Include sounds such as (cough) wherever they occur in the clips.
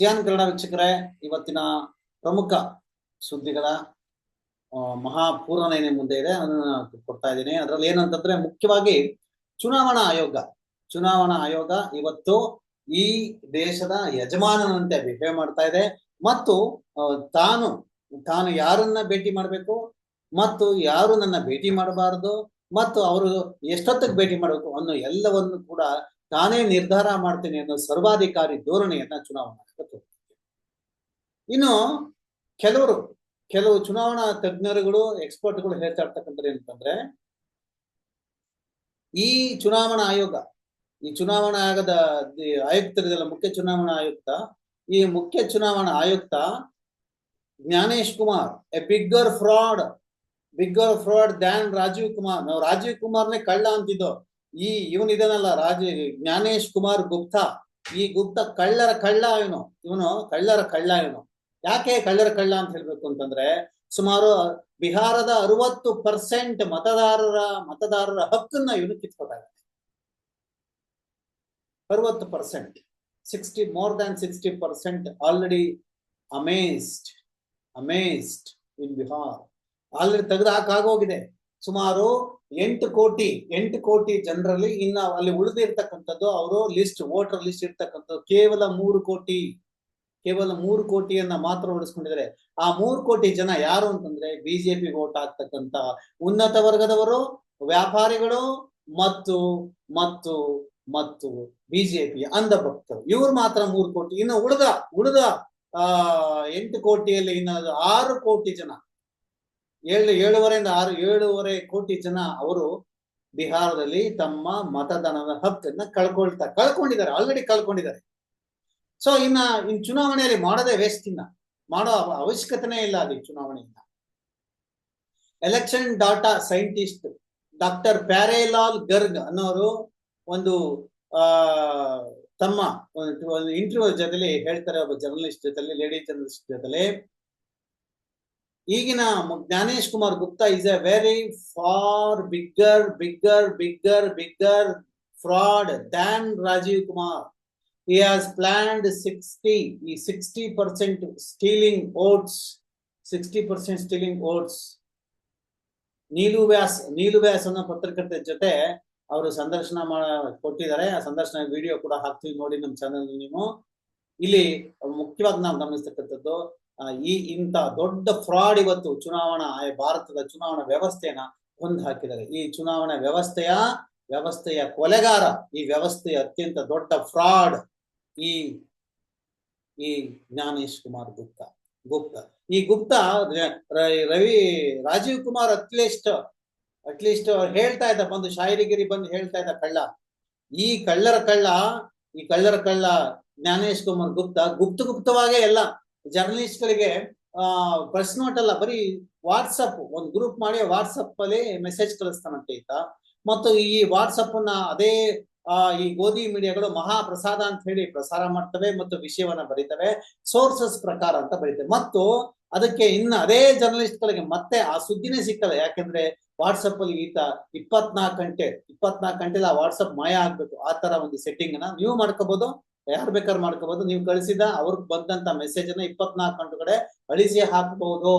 Xi'an Kannada ವೀಕ್ಷಕರೇ, ಇವತ್ತಿನ ಪ್ರಮುಖ ಸುದ್ದಿಗಳ ಮಹಾಪೂರ್ಣ ಏನೇ ಮುಂದೆ ಇದೆ, ಅದನ್ನ ಕೊಡ್ತಾ ಇದ್ದೀನಿ. ಅದರಲ್ಲಿ ಏನಂತಂದ್ರೆ, ಮುಖ್ಯವಾಗಿ ಚುನಾವಣಾ ಆಯೋಗ ಚುನಾವಣಾ ಆಯೋಗ ಇವತ್ತು ಈ ದೇಶದ ಯಜಮಾನನಂತೆ ಬಿಹೇವ್ ಮಾಡ್ತಾ ಇದೆ. ಮತ್ತು ತಾನು ತಾನು ಯಾರನ್ನ ಭೇಟಿ ಮಾಡಬೇಕು, ಮತ್ತು ಯಾರು ನನ್ನ ಭೇಟಿ ಮಾಡಬಾರದು, ಮತ್ತು ಅವರು ಎಷ್ಟೊತ್ತಿಗೆ ಭೇಟಿ ಮಾಡಬೇಕು ಅನ್ನೋ ಎಲ್ಲವನ್ನು ಕೂಡ ತಾನೇ ನಿರ್ಧಾರ ಮಾಡ್ತೇನೆ ಅನ್ನೋ ಸರ್ವಾಧಿಕಾರಿ ಧೋರಣೆಯನ್ನ ಚುನಾವಣಾ ಆಯೋಗ. ಇನ್ನು ಕೆಲವರು, ಕೆಲವು ಚುನಾವಣಾ ತಜ್ಞರುಗಳು, ಎಕ್ಸ್ಪರ್ಟ್ಗಳು ಹೇಳ್ತಾ ಇರ್ತಕ್ಕಂಥದ್ದು ಏನಂತಂದ್ರೆ, ಈ ಚುನಾವಣಾ ಆಯೋಗ, ಈ ಚುನಾವಣಾ ಆಯೋಗದ ಆಯುಕ್ತರಿದೆಲ್ಲ ಮುಖ್ಯ ಚುನಾವಣಾ ಆಯುಕ್ತ, ಈ ಮುಖ್ಯ ಚುನಾವಣಾ ಆಯುಕ್ತ Gyanesh Kumar, a bigger fraud bigger fraud than Rajiv Kumar ನಾವು ರಾಜೀವ್ ಕುಮಾರ್ನೇ ಕಳ್ಳ ಅಂತಿದ್ದೋ ಈ ಇವನಿದನಲ್ಲ ರಾಜ ಜ್ಞಾನೇಶ್ ಕುಮಾರ್ ಗುಪ್ತಾ. ಈ ಗುಪ್ತಾ ಕಳ್ಳರ ಕಳ್ಳ ಇವನು. ಇವನು ಕಳ್ಳರ ಕಳ್ಳ ಇವನು. ಯಾಕೆ ಕಳ್ಳರ ಕಳ್ಳ ಅಂತ ಹೇಳ್ಬೇಕು ಅಂತಂದ್ರೆ ಸುಮಾರು ಬಿಹಾರದ ಅರವತ್ತು ಪರ್ಸೆಂಟ್ ಮತದಾರರ ಮತದಾರರ ಹಕ್ಕನ್ನ ಇವನು ಕಿತ್ಕೊತಾ ಇದ್ದಾನೆ. ಅರವತ್ತು percent. Sixty, more than sixty percent already amazed amazed in Bihar. Already ತೆಗೆದು ಹಾಕಾಗೋಗಿದೆ ಸುಮಾರು ಎಂಟು ಕೋಟಿ ಎಂಟು ಕೋಟಿ ಜನರಲ್ಲಿ ಇನ್ನ ಅಲ್ಲಿ ಉಳಿದಿರ್ತಕ್ಕಂಥದ್ದು ಅವರು ಲಿಸ್ಟ್ ವೋಟರ್ ಲಿಸ್ಟ್ ಇರ್ತಕ್ಕಂಥದ್ದು ಕೇವಲ ಮೂರು ಕೋಟಿ, ಕೇವಲ ಮೂರು ಕೋಟಿಯನ್ನ ಮಾತ್ರ ಉಳಿಸ್ಕೊಂಡಿದ್ದಾರೆ ಆ ಮೂರು ಕೋಟಿ ಜನ ಯಾರು ಅಂತಂದ್ರೆ ಬಿಜೆಪಿ ವೋಟ್ ಆಗ್ತಕ್ಕಂತ ಉನ್ನತ ವರ್ಗದವರು, ವ್ಯಾಪಾರಿಗಳು ಮತ್ತು ಮತ್ತು ಮತ್ತು ಬಿಜೆಪಿ ಅಂಧ ಭಕ್ತರು. ಇವ್ರು ಮಾತ್ರ ಮೂರು ಕೋಟಿ. ಇನ್ನು ಉಳಿದ ಉಳಿದ, ಆ, ಎಂಟು ಕೋಟಿಯಲ್ಲಿ ಇನ್ನು ಆರು ಕೋಟಿ ಜನ ಏಳು, ಏಳುವರೆಯಿಂದ ಆರು, ಏಳುವರೆ ಕೋಟಿ ಜನ ಅವರು ಬಿಹಾರದಲ್ಲಿ ತಮ್ಮ ಮತದಾನದ ಹಕ್ಕನ್ನ ಕಳ್ಕೊಳ್ತಾ, ಕಳ್ಕೊಂಡಿದ್ದಾರೆ ಆಲ್ರೆಡಿ ಕಳ್ಕೊಂಡಿದ್ದಾರೆ. ಸೊ ಇನ್ನ, ಇನ್ ಚುನಾವಣೆಯಲ್ಲಿ ಮಾಡೋದೇ ವೇಸ್ಟ್ ಇನ್ನ. ಮಾಡೋ ಅವ- ಅವಶ್ಯಕತೆನೇ ಇಲ್ಲ ಈ ಚುನಾವಣೆಯಿಂದ. Election data scientist doctor Pyarelal Garg ಅನ್ನೋರು ಒಂದು, ಆ, ತಮ್ಮ ಇಂಟರ್ವ್ಯೂ ಜೊತೆಲಿ ಹೇಳ್ತಾರೆ, ಒಬ್ಬ ಜರ್ನಲಿಸ್ಟ್ ಜೊತೆಲಿ ಲೇಡಿ ಜರ್ನಲಿಸ್ಟ್ ಜೊತೆಲಿ. ಈಗಿನ Gyanesh Kumar Gupta is a very far bigger bigger bigger bigger fraud than Rajiv Kumar he has planned 60 ಈ 60 percent stealing votes 60 percent stealing votes Neelu Vyas Neelu Vyas ಅನ್ನೋ ಪತ್ರಕರ್ತೆ ಜೊತೆ ಅವರು ಸಂದರ್ಶನ ಮಾಡ, ಕೊಟ್ಟಿದ್ದಾರೆ. ಆ ಸಂದರ್ಶನ ವಿಡಿಯೋ ಕೂಡ ಹಾಕ್ತೀವಿ ನೋಡಿ ನಮ್ಮ ಚಾನಲ್ ನೀವು. ಇಲ್ಲಿ ಮುಖ್ಯವಾಗಿ ನಾವು ಗಮನಿಸ್ತಕ್ಕಂಥದ್ದು ಈ ಇಂಥ ದೊಡ್ಡ ಫ್ರಾಡ್ ಇವತ್ತು ಚುನಾವಣಾ ಭಾರತದ ಚುನಾವಣಾ ವ್ಯವಸ್ಥೆಯನ್ನ ಹೊಂದು ಹಾಕಿದ್ದಾರೆ ಈ ಚುನಾವಣಾ ವ್ಯವಸ್ಥೆಯ ವ್ಯವಸ್ಥೆಯ ಕೊಲೆಗಾರ, ಈ ವ್ಯವಸ್ಥೆಯ ಅತ್ಯಂತ ದೊಡ್ಡ ಫ್ರಾಡ್ ಈ ಈ ಜ್ಞಾನೇಶ್ ಕುಮಾರ್ ಗುಪ್ತಾ, ಗುಪ್ತ. ಈ Gupta Ravi, Rajiv Kumar at least at least ಹೇಳ್ತಾ ಇದ್ದ, ಬಂದು ಶಾಯರಿಗಿರಿ ಬಂದು ಹೇಳ್ತಾ ಇದ್ದ ಕಳ್ಳ. ಈ ಕಳ್ಳರ ಕಳ್ಳ, ಈ ಕಳ್ಳರ ಕಳ್ಳ ಜ್ಞಾನೇಶ್ ಕುಮಾರ್ ಗುಪ್ತಾ ಗುಪ್ತ ಗುಪ್ತವಾಗೇ ಎಲ್ಲ ಜರ್ನಲಿಸ್ಟ್ಗಳಿಗೆ ಪ್ರೆಸ್ ನೋಟ್ ಅಲ್ಲ ಬರೀ ವಾಟ್ಸಪ್ ಒಂದು ಗ್ರೂಪ್ ಮಾಡಿ ವಾಟ್ಸಪ್ ಅಲ್ಲಿ ಮೆಸೇಜ್ ಕಳಿಸ್ತಾನಂತೆ ಈತ. ಮತ್ತು ಈ ವಾಟ್ಸಪ್ ಅನ್ನ ಅದೇ ಈ ಗೋಧಿ ಮೀಡಿಯಾಗಳು ಮಹಾಪ್ರಸಾದ ಅಂತ ಹೇಳಿ ಪ್ರಸಾರ ಮಾಡ್ತವೆ ಮತ್ತು ವಿಷಯವನ್ನ ಬರೀತವೆ. ಸೋರ್ಸಸ್ ಪ್ರಕಾರ ಅಂತ ಬರೀತವೆ. ಮತ್ತು ಅದಕ್ಕೆ ಇನ್ನು ಅದೇ ಜರ್ನಲಿಸ್ಟ್ ಗಳಿಗೆ ಮತ್ತೆ ಆ ಸುದ್ದಿನೇ ಸಿಕ್ಕಲ್ಲ ಯಾಕೆಂದ್ರೆ ವಾಟ್ಸಪ್ ಅಲ್ಲಿ ಈತ ಇಪ್ಪತ್ನಾಲ್ಕು ಗಂಟೆ ಇಪ್ಪತ್ನಾಲ್ಕು ಗಂಟೆ ಆ ವಾಟ್ಸಪ್ ಮಾಯ ಆಗ್ಬೇಕು. ಆ ತರ ಒಂದು ಸೆಟ್ಟಿಂಗ್ ನೀವು ಮಾಡ್ಕೋಬಹುದು ಯಾರು ಬೇಕಾದ್ರೂ ಮಾಡ್ಕೋಬಹುದು ನೀವು ಕಳಿಸಿದ ಅವ್ರಿಗೆ ಬಂದಂತ ಮೆಸೇಜ್ ಅನ್ನ ಇಪ್ಪತ್ನಾಲ್ಕು ಗಂಟೆ ಕಡೆ ಅಳಿಸಿ ಹಾಕಬಹುದು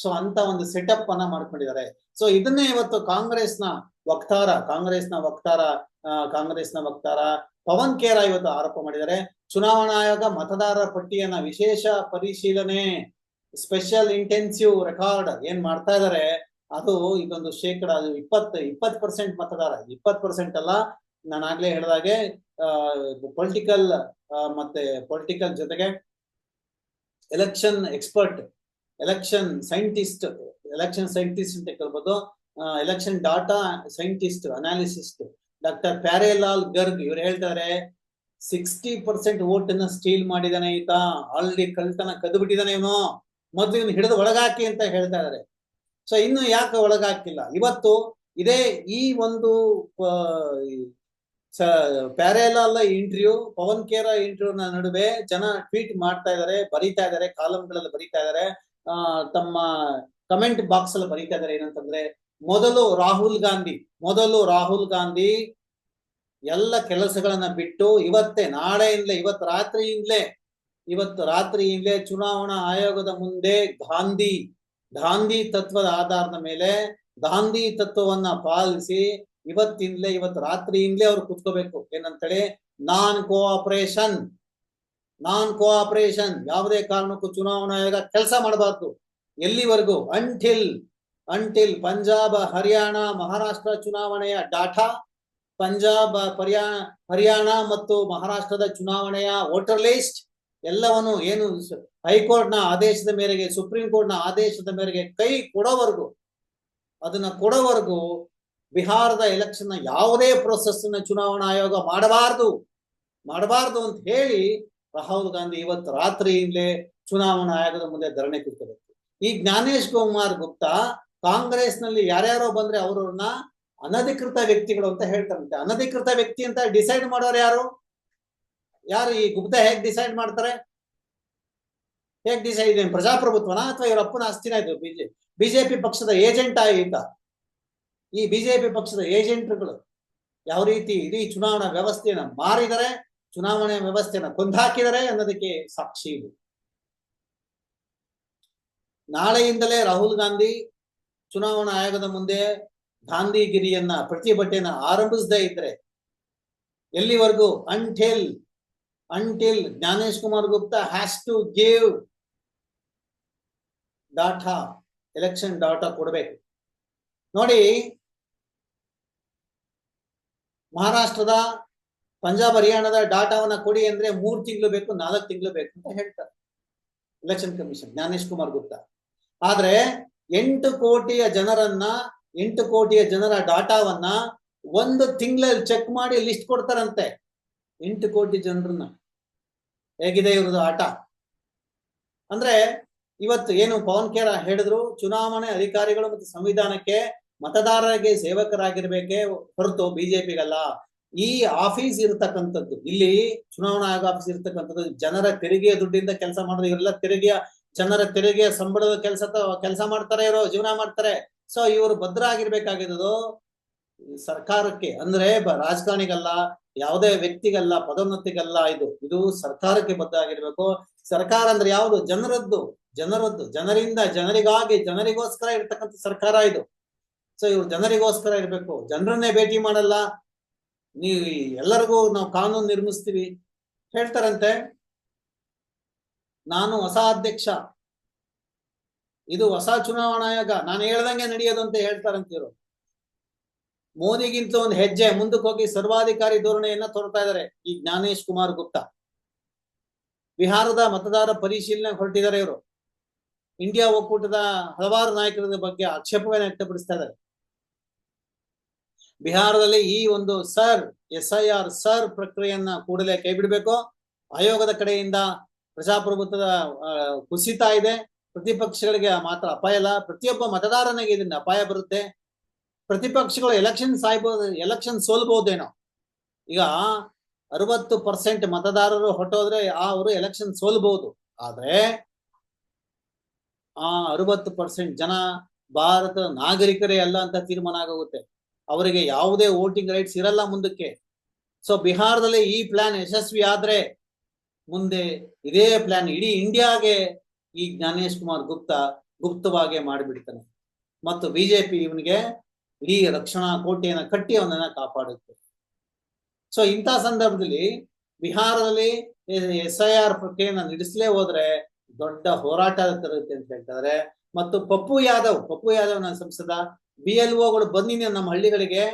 ಸೊ ಅಂತ ಒಂದು ಸೆಟಪ್ ಅನ್ನ ಮಾಡ್ಕೊಂಡಿದ್ದಾರೆ. ಸೊ ಇದನ್ನೇ ಇವತ್ತು ಕಾಂಗ್ರೆಸ್ನ ವಕ್ತಾರ ಕಾಂಗ್ರೆಸ್ನ ವಕ್ತಾರ ಕಾಂಗ್ರೆಸ್ನ ವಕ್ತಾರ ಪವನ್ ಖೇರಾ ಇವತ್ತು ಆರೋಪ ಮಾಡಿದ್ದಾರೆ. ಚುನಾವಣಾ ಆಯೋಗ ಮತದಾರರ ಪಟ್ಟಿಯನ್ನ ವಿಶೇಷ ಪರಿಶೀಲನೆ ಸ್ಪೆಷಲ್ ಇಂಟೆನ್ಸಿವ್ ರೆಕಾರ್ಡ್ ಏನ್ ಮಾಡ್ತಾ ಇದಾರೆ, ಅದು ಇದೊಂದು ಶೇಕಡ ಇಪ್ಪತ್ತು ಇಪ್ಪತ್ತು ಪರ್ಸೆಂಟ್ ಮತದಾರ. ಇಪ್ಪತ್ತು ಪರ್ಸೆಂಟ್ ಅಲ್ಲ, ನಾನು ಆಗ್ಲೇ ಹೇಳಿದಾಗೆ ಪೊಲಿಟಿಕಲ್ ಮತ್ತೆ ಪೊಲಿಟಿಕಲ್ ಜೊತೆಗೆ election expert election scientist election scientist ಅಂತ ಕೇಳ್ಬೋದು election data scientist analyst doctor Pyarelal Garg ಇವ್ರು ಹೇಳ್ತಾರೆ ಸಿಕ್ಸ್ಟಿ ಪರ್ಸೆಂಟ್ ವೋಟ್ ಅನ್ನ ಸ್ಟೀಲ್ ಮಾಡಿದಾನೆ ಈತ ಆಲ್ರೆಡಿ ಕಳ್ತನ ಕದ್ದು ಬಿಟ್ಟಿದ್ದಾನೆ ಇವನು, ಮೊದ್ಲು ಇವನು ಹಿಡಿದು ಒಳಗಾಕಿ ಅಂತ ಹೇಳ್ತಾ ಇದಾರೆ. ಸೊ ಇನ್ನು ಯಾಕೆ ಒಳಗಾಕಿಲ್ಲ? ಇವತ್ತು ಇದೇ ಈ ಒಂದು parallel interview Pawan Khera interview ನಡುವೆ ಜನ ಟ್ವೀಟ್ ಮಾಡ್ತಾ ಇದಾರೆ, ಬರೀತಾ ಇದಾರೆ ಕಾಲಂಗಳಲ್ಲಿ ಬರೀತಾ ಇದಾರೆ. ಆ, ತಮ್ಮ ಕಮೆಂಟ್ ಬಾಕ್ಸ್ ಅಲ್ಲಿ ಬರೀತಾ ಇದಾರೆ ಏನಂತಂದ್ರೆ, ಮೊದಲು ರಾಹುಲ್ ಗಾಂಧಿ, ಮೊದಲು ರಾಹುಲ್ ಗಾಂಧಿ ಎಲ್ಲ ಕೆಲಸಗಳನ್ನ ಬಿಟ್ಟು ಇವತ್ತೇ, ನಾಳೆಯಿಂದಲೇ, ಇವತ್ತು ರಾತ್ರಿಯಿಂದಲೇ ಇವತ್ತು ರಾತ್ರಿಯಿಂದಲೇ ಚುನಾವಣಾ ಆಯೋಗದ ಮುಂದೆ ಗಾಂಧಿ ಗಾಂಧಿ ತತ್ವದ ಆಧಾರದ ಮೇಲೆ ಗಾಂಧಿ ತತ್ವವನ್ನ ಪಾಲಿಸಿ ಇವತ್ತಿಂದಲೇ, ಇವತ್ತು ರಾತ್ರಿಯಿಂದಲೇ ಅವ್ರು ಕುತ್ಕೋಬೇಕು. ಏನಂತೇಳಿ, ನಾನ್ ಕೋಆಪರೇಷನ್ ನಾನ್ ಕೋಆಪರೇಷನ್ ಯಾವುದೇ ಕಾರಣಕ್ಕೂ ಚುನಾವಣಾ ಆಯೋಗ ಕೆಲಸ ಮಾಡಬಾರ್ದು. ಎಲ್ಲಿವರೆಗೂ? ಅಂಟಿಲ್ ಅಂಟಿಲ್ ಪಂಜಾಬ್, ಹರಿಯಾಣ, ಮಹಾರಾಷ್ಟ್ರ ಚುನಾವಣೆಯ ಡಾಟಾ, ಪಂಜಾಬ್ ಹರಿಯಾ ಹರಿಯಾಣ ಮತ್ತು ಮಹಾರಾಷ್ಟ್ರದ ಚುನಾವಣೆಯ ವೋಟರ್ ಲಿಸ್ಟ್ ಎಲ್ಲವನ್ನು ಏನು ಹೈಕೋರ್ಟ್ನ ಆದೇಶದ ಮೇರೆಗೆ, ಸುಪ್ರೀಂ ಕೋರ್ಟ್ನ ಆದೇಶದ ಮೇರೆಗೆ ಕೈ ಕೊಡೋವರೆಗೂ, ಅದನ್ನ ಕೊಡೋವರೆಗೂ ಬಿಹಾರದ ಎಲೆಕ್ಷನ್ ಯಾವುದೇ ಪ್ರೊಸೆಸ್ನ ಚುನಾವಣಾ ಆಯೋಗ ಮಾಡಬಾರ್ದು. ಮಾಡಬಾರ್ದು ಅಂತ ಹೇಳಿ ರಾಹುಲ್ ಗಾಂಧಿ ಇವತ್ತು ರಾತ್ರಿಯಿಂದಲೇ ಚುನಾವಣಾ ಆಯೋಗದ ಮುಂದೆ ಧರಣಿ ಕೂತ್ಕೋಬೇಕು ಈ ಜ್ಞಾನೇಶ್ ಕುಮಾರ್ ಗುಪ್ತಾ ಕಾಂಗ್ರೆಸ್ನಲ್ಲಿ ಯಾರ್ಯಾರೋ ಬಂದ್ರೆ ಅವ್ರನ್ನ ಅನಧಿಕೃತ ವ್ಯಕ್ತಿಗಳು ಅಂತ ಹೇಳ್ತಾರಂತೆ ಅನಧಿಕೃತ ವ್ಯಕ್ತಿ ಅಂತ ಡಿಸೈಡ್ ಮಾಡೋರು ಯಾರು? ಯಾರು ಈ ಗುಪ್ತಾ ಹೇಗ್ ಡಿಸೈಡ್ ಮಾಡ್ತಾರೆ? ಹೇಗ್ ಡಿಸೈಡ್ ಪ್ರಜಾಪ್ರಭುತ್ವನ ಅಥವಾ ಇವರ ಅಪ್ಪನ ಆಸ್ತಿನ ಇದು? ಬಿಜೆ, ಬಿಜೆಪಿ ಪಕ್ಷದ ಏಜೆಂಟ್ ಈತ ಈ ಬಿಜೆಪಿ ಪಕ್ಷದ ಏಜೆಂಟ್ಗಳು ಯಾವ ರೀತಿ ಇಡೀ ಚುನಾವಣಾ ವ್ಯವಸ್ಥೆಯನ್ನ ಮಾರಿದರೆ, ಚುನಾವಣೆ ವ್ಯವಸ್ಥೆಯನ್ನ ಕೊಂದಾಕಿದರೆ ಅನ್ನೋದಕ್ಕೆ ಸಾಕ್ಷಿ ಇದು. ನಾಳೆಯಿಂದಲೇ ರಾಹುಲ್ ಗಾಂಧಿ ಚುನಾವಣಾ ಆಯೋಗದ ಮುಂದೆ ಗಾಂಧಿಗಿರಿಯನ್ನ, ಪ್ರತಿಭಟನೆಯನ್ನ ಆರಂಭಿಸದೇ ಇದ್ರೆ ಎಲ್ಲಿವರೆಗೂ? Until until Gyanesh Kumar Gupta has to give data election data ಕೊಡಬೇಕು. ನೋಡಿ, ಮಹಾರಾಷ್ಟ್ರದ ಪಂಜಾಬ್ ಹರಿಯಾಣದ ಡಾಟಾವನ್ನ ಕೊಡಿ ಅಂದ್ರೆ ಮೂರ್ ತಿಂಗಳು ಬೇಕು, ನಾಲ್ಕು ತಿಂಗಳು ಬೇಕು ಅಂತ ಹೇಳ್ತಾರೆ. Election commission Gyanesh Kumar Gupta. ಆದ್ರೆ ಎಂಟು ಕೋಟಿಯ ಜನರನ್ನ, ಎಂಟು ಕೋಟಿಯ ಜನರ ಡಾಟಾವನ್ನ ಒಂದು ತಿಂಗಳಲ್ಲಿ ಚೆಕ್ ಮಾಡಿ ಲಿಸ್ಟ್ ಕೊಡ್ತಾರಂತೆ. ಎಂಟು ಕೋಟಿ ಜನರನ್ನ. ಹೇಗಿದೆ ಇವ್ರದ್ದು ಆಟ? ಅಂದ್ರೆ ಇವತ್ತು ಏನು ಪವನ್ ಖೇರ ಹೇಳಿದ್ರು, ಚುನಾವಣೆ ಅಧಿಕಾರಿಗಳು ಮತ್ತು ಸಂವಿಧಾನಕ್ಕೆ ಮತದಾರರಿಗೆ ಸೇವಕರಾಗಿರ್ಬೇಕೇ ಹೊರತು ಬಿಜೆಪಿಗಲ್ಲ. ಈ ಆಫೀಸ್ ಇರತಕ್ಕಂಥದ್ದು, ಇಲ್ಲಿ ಚುನಾವಣಾ ಆಯೋಗ ಆಫೀಸ್ ಇರತಕ್ಕಂಥದ್ದು, ಜನರ ತೆರಿಗೆಯ ದುಡ್ಡಿಂದ ಕೆಲಸ ಮಾಡೋದು ಇವರೆಲ್ಲ ತೆರಿಗೆಯ, ಜನರ ತೆರಿಗೆಯ ಸಂಬಳದ ಕೆಲಸ ಕೆಲಸ ಮಾಡ್ತಾರೆ ಇವರು, ಜೀವನ ಮಾಡ್ತಾರೆ. ಸೊ ಇವರು ಭದ್ರ ಆಗಿರ್ಬೇಕಾಗಿದ್ದು ಸರ್ಕಾರಕ್ಕೆ, ಅಂದ್ರೆ ರಾಜಕಾರಣಿಗಲ್ಲ, ಯಾವುದೇ ವ್ಯಕ್ತಿಗಲ್ಲ, ಪದೋನ್ನತಿಗಲ್ಲ ಇದು. ಇದು ಸರ್ಕಾರಕ್ಕೆ ಬದ್ಧ ಆಗಿರ್ಬೇಕು ಸರ್ಕಾರ ಅಂದ್ರೆ ಯಾವುದು? ಜನರದ್ದು ಜನರದ್ದು, ಜನರಿಂದ ಜನರಿಗಾಗಿ, ಜನರಿಗೋಸ್ಕರ ಇರ್ತಕ್ಕಂಥ ಸರ್ಕಾರ ಇದು. ಸೊ ಇವ್ರು ಜನರಿಗೋಸ್ಕರ ಇರಬೇಕು. ಜನರನ್ನೇ ಭೇಟಿ ಮಾಡಲ್ಲ. ನೀವು ಎಲ್ಲರಿಗೂ ನಾವು ಕಾನೂನು ನಿರ್ಮಿಸ್ತೀವಿ. ಹೇಳ್ತಾರಂತೆ, ನಾನು ಹೊಸ ಅಧ್ಯಕ್ಷ. ಇದು ಹೊಸ ಚುನಾವಣಾ ಆಯೋಗ. ನಾನು ಹೇಳ್ದಂಗೆ ನಡೆಯೋದು ಅಂತ ಹೇಳ್ತಾರಂತ ಇವರು. ಮೋದಿಗಿಂತ ಒಂದು ಹೆಜ್ಜೆ ಮುಂದಕ್ಕೆ ಹೋಗಿ ಸರ್ವಾಧಿಕಾರಿ ಧೋರಣೆಯನ್ನ ತೋರ್ತಾ ಇದ್ದಾರೆ ಈ ಜ್ಞಾನೇಶ್ ಕುಮಾರ್ ಗುಪ್ತಾ. ಬಿಹಾರದ ಮತದಾರ ಪರಿಶೀಲನೆ ಹೊರಟಿದ್ದಾರೆ ಇವರು. ಇಂಡಿಯಾ ಒಕ್ಕೂಟದ ಹಲವಾರು ನಾಯಕರ ಬಗ್ಗೆ ಆಕ್ಷೇಪವನ್ನು ವ್ಯಕ್ತಪಡಿಸ್ತಾ ಇದ್ದಾರೆ ಬಿಹಾರದಲ್ಲಿ ಈ ಒಂದು SIR S I R SIR ಪ್ರಕ್ರಿಯೆಯನ್ನ ಕೂಡಲೇ ಕೈ ಬಿಡಬೇಕು ಆಯೋಗದ ಕಡೆಯಿಂದ ಪ್ರಜಾಪ್ರಭುತ್ವದ ಕುಸಿತ ಇದೆ. ಪ್ರತಿಪಕ್ಷಗಳಿಗೆ ಮಾತ್ರ ಅಪಾಯ ಇಲ್ಲ. ಪ್ರತಿಯೊಬ್ಬ ಮತದಾರನಿಗೆ ಇದರಿಂದ ಅಪಾಯ ಬರುತ್ತೆ. ಪ್ರತಿಪಕ್ಷಗಳು ಎಲೆಕ್ಷನ್ ಸಾಯ್ಬೋದು, ಎಲೆಕ್ಷನ್ ಸೋಲ್ಬಹುದೇನೋ ಈಗ ಅರವತ್ತು ಪರ್ಸೆಂಟ್ ಮತದಾರರು ಹೊಟ್ಟೋದ್ರೆ ಅವರು ಎಲೆಕ್ಷನ್ ಸೋಲ್ಬಹುದು ಆದ್ರೆ ಆ ಅರವತ್ತು ಪರ್ಸೆಂಟ್ ಜನ ಭಾರತದ ನಾಗರಿಕರೇ ಅಲ್ಲ ಅಂತ ತೀರ್ಮಾನ ಆಗೋಗುತ್ತೆ. ಅವರಿಗೆ ಯಾವುದೇ ವೋಟಿಂಗ್ ರೈಟ್ಸ್ ಇರಲ್ಲ ಮುಂದಕ್ಕೆ. ಸೊ ಬಿಹಾರದಲ್ಲಿ ಈ ಪ್ಲಾನ್ ಯಶಸ್ವಿ ಆದ್ರೆ ಮುಂದೆ ಇದೇ ಪ್ಲಾನ್ ಇಡೀ ಇಂಡಿಯಾಗೆ ಈ ಜ್ಞಾನೇಶ್ ಕುಮಾರ್ ಗುಪ್ತಾ ಗುಪ್ತವಾಗಿ ಮಾಡಿಬಿಡ್ತಾನೆ. ಮತ್ತು ಬಿಜೆಪಿ ಇವನಿಗೆ ಇಡೀ ರಕ್ಷಣಾ ಕೋಟೆಯನ್ನ ಕಟ್ಟಿ ಅವನನ್ನ ಕಾಪಾಡುತ್ತೆ. ಸೊ ಇಂಥ ಸಂದರ್ಭದಲ್ಲಿ ಬಿಹಾರದಲ್ಲಿ ಎಸ್ ಐ ಆರ್ ಪ್ರಕ್ರಿಯೆಯನ್ನ ನಡೆಸಲೇ ಹೋದ್ರೆ ದೊಡ್ಡ ಹೋರಾಟ ತರುತ್ತೆ ಅಂತ ಹೇಳ್ತಾರೆ ಮತ್ತು ಪಪ್ಪು ಯಾದವ್ ಪಪ್ಪು ಯಾದವ್ ನನ್ನ ಸಂಸದ ಬಿ ಎಲ್ ಒಗಳು ಬನ್ನಿ ನಮ್ಮ ಹಳ್ಳಿಗಳಿಗೆ.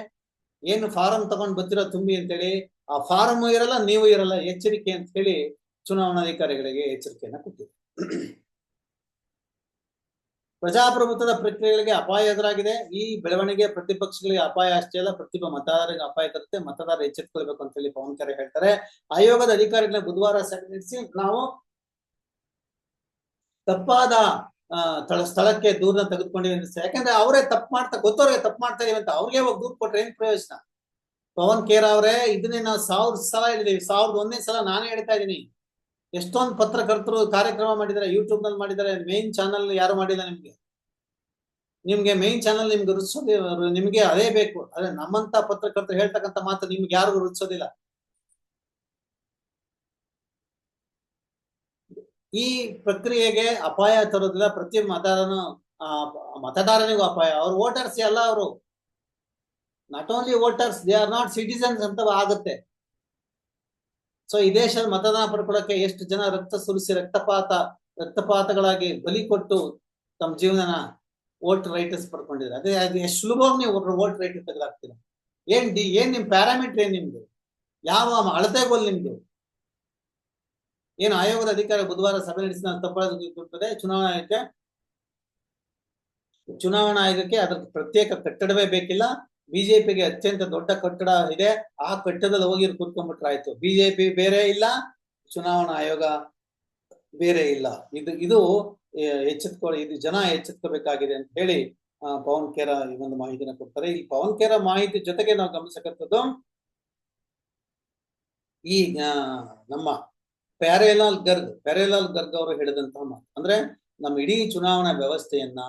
ಏನು ಫಾರಂ ತಗೊಂಡ್ ಬರ್ತಿರೋ ತುಂಬಿ ಅಂತೇಳಿ, ಆ ಫಾರಂ ಇರಲ್ಲ, ನೀವು ಇರಲ್ಲ, ಎಚ್ಚರಿಕೆ ಅಂತ ಹೇಳಿ ಚುನಾವಣಾಧಿಕಾರಿಗಳಿಗೆ ಎಚ್ಚರಿಕೆಯನ್ನ ಕೊಟ್ಟಿದೆ ಪ್ರಜಾಪ್ರಭುತ್ವದ ಪ್ರಕ್ರಿಯೆಗಳಿಗೆ ಅಪಾಯ ಎದುರಾಗಿದೆ. ಈ ಬೆಳವಣಿಗೆ ಪ್ರತಿಪಕ್ಷಗಳಿಗೆ ಅಪಾಯ ಅಷ್ಟೇ ಅಲ್ಲ ಪ್ರತಿಭಾ ಮತದಾರರಿಗೆ ಅಪಾಯ ತರುತ್ತೆ. ಮತದಾರರು ಎಚ್ಚೆತ್ತುಕೊಳ್ಬೇಕು ಅಂತ ಹೇಳಿ ಪವನ್ ಖರೆ ಹೇಳ್ತಾರೆ. ಆಯೋಗದ ಅಧಿಕಾರಿಗಳ ಬುಧವಾರ ನಡೆಸಿ ನಾವು ತಪ್ಪಾದ ತಳ, ಸ್ಥಳಕ್ಕೆ ದೂರನ ತೆಗೆದುಕೊಂಡಿವೆ ಅಂತ. ಯಾಕಂದ್ರೆ ಅವರೇ ತಪ್ಪು ಮಾಡ್ತಾ ಗೊತ್ತವ್ರಿಗೆ ತಪ್ಪು ಮಾಡ್ತಾ ಇದೀವಿ ಅಂತ. ಅವ್ರಿಗೆ ಹೋಗಿ ದೂರ ಕೊಟ್ರೆ ಏನ್ ಪ್ರಯೋಜನ? ಪವನ್ ಖೇರ್ ಅವರೇ ಇದನ್ನೇ ನಾವು ಸಾವಿರ ಸಲ ಹೇಳಿದೀವಿ. ಸಾವಿರದ ಒಂದನೇ ಸಲ ನಾನೇ ಹೇಳ್ತಾ ಇದ್ದೀನಿ. ಎಷ್ಟೊಂದು ಪತ್ರಕರ್ತರು ಕಾರ್ಯಕ್ರಮ ಮಾಡಿದ್ದಾರೆ ಯೂಟ್ಯೂಬ್ನಲ್ಲಿ ಮಾಡಿದ್ದಾರೆ ಮೇನ್ ಚಾನಲ್ ಯಾರು ಮಾಡಿಲ್ಲ ನಿಮ್ಗೆ? ನಿಮ್ಗೆ ಮೇನ್ ಚಾನಲ್ ನಿಮ್ಗೆ ರುಚಿಸೋದಿಲ್ಲ, ನಿಮ್ಗೆ ಅದೇ ಬೇಕು. ಅದೇ ನಮ್ಮಂತ ಪತ್ರಕರ್ತರು ಹೇಳ್ತಕ್ಕಂಥ ಮಾತು ನಿಮ್ಗೆ ಯಾರಿಗೂ ರುಚಿಸೋದಿಲ್ಲ. ಈ ಪ್ರಕ್ರಿಯೆಗೆ ಅಪಾಯ ತರೋದಿಲ್ಲ ಪ್ರತಿ ಮತದಾರನು ಮತದಾರನಿಗೂ ಅಪಾಯ. ಅವ್ರು ವೋಟರ್ಸ್ ಎಲ್ಲ ಅವರು. Not only voters they are not citizens ಅಂತ ಆಗುತ್ತೆ. ಸೊ ಈ ದೇಶದ ಮತದಾನ ಪಡ್ಕೊಳ್ಳೋಕೆ ಎಷ್ಟು ಜನ ರಕ್ತ ಸುರಿಸಿ, ರಕ್ತಪಾತ, ರಕ್ತಪಾತಗಳಾಗಿ ಬಲಿ ಕೊಟ್ಟು ತಮ್ಮ ಜೀವನನ ವೋಟ್ ರೈಟರ್ಸ್ ಪಡ್ಕೊಂಡಿದ್ದಾರೆ. ಅದೇ ಅದು ಎಷ್ಟು ಸುಲಭವಾಗಿ ನೀವು ವೋಟ್ ರೈಟ್ ತೆಗೆದಾಕ್ತೀರ ಏನ್ ಡಿ, ಏನ್ ನಿಮ್ ಪ್ಯಾರಾಮೀಟರ್ ಏನ್ ನಿಮ್ದು? ಯಾವ ಅಳತೆಗೋಲ್ ನಿಮ್ದು? ಏನು ಆಯೋಗದ ಅಧಿಕಾರಿ ಬುಧವಾರ ಸಭೆ ನಡೆಸಿ ನಾನು ಚುನಾವಣಾ ಆಯೋಗಕ್ಕೆ? ಚುನಾವಣಾ ಆಯೋಗಕ್ಕೆ ಅದರ ಪ್ರತ್ಯೇಕ ಕಟ್ಟಡವೇ ಬೇಕಿಲ್ಲ. ಬಿಜೆಪಿಗೆ ಅತ್ಯಂತ ದೊಡ್ಡ ಕಟ್ಟಡ ಇದೆ. ಆ ಕಟ್ಟಡದಲ್ಲಿ ಹೋಗಿ ಕೂತ್ಕೊಂಡ್ಬಿಟ್ರಾಯ್ತು ಬಿಜೆಪಿ ಬೇರೆ ಇಲ್ಲ, ಚುನಾವಣಾ ಆಯೋಗ ಬೇರೆ ಇಲ್ಲ. ಇದು ಇದು ಎಚ್ಚೆತ್ಕೊಳ್ಳಿ ಇದು ಜನ ಎಚ್ಚೆತ್ಕೋಬೇಕಾಗಿದೆ ಅಂತ ಹೇಳಿ ಪವನ್ ಖೇರ ಈ ಒಂದು ಮಾಹಿತಿನ ಕೊಡ್ತಾರೆ. ಈ ಪವನ್ ಖೇರ ಮಾಹಿತಿ ಜೊತೆಗೆ ನಾವು ಗಮನಿಸಕ್ಕಂಥದ್ದು ಈ ನಮ್ಮ ಪ್ಯಾರೇಲಾಲ್ ಗರ್ಗ್ ಪ್ಯಾರೇಲಾಲ್ ಗರ್ಗ್ ಅವರು ಹೇಳಿದಂತಹ ಮಾತು. ಅಂದ್ರೆ ನಮ್ಮ ಇಡೀ ಚುನಾವಣಾ ವ್ಯವಸ್ಥೆಯನ್ನ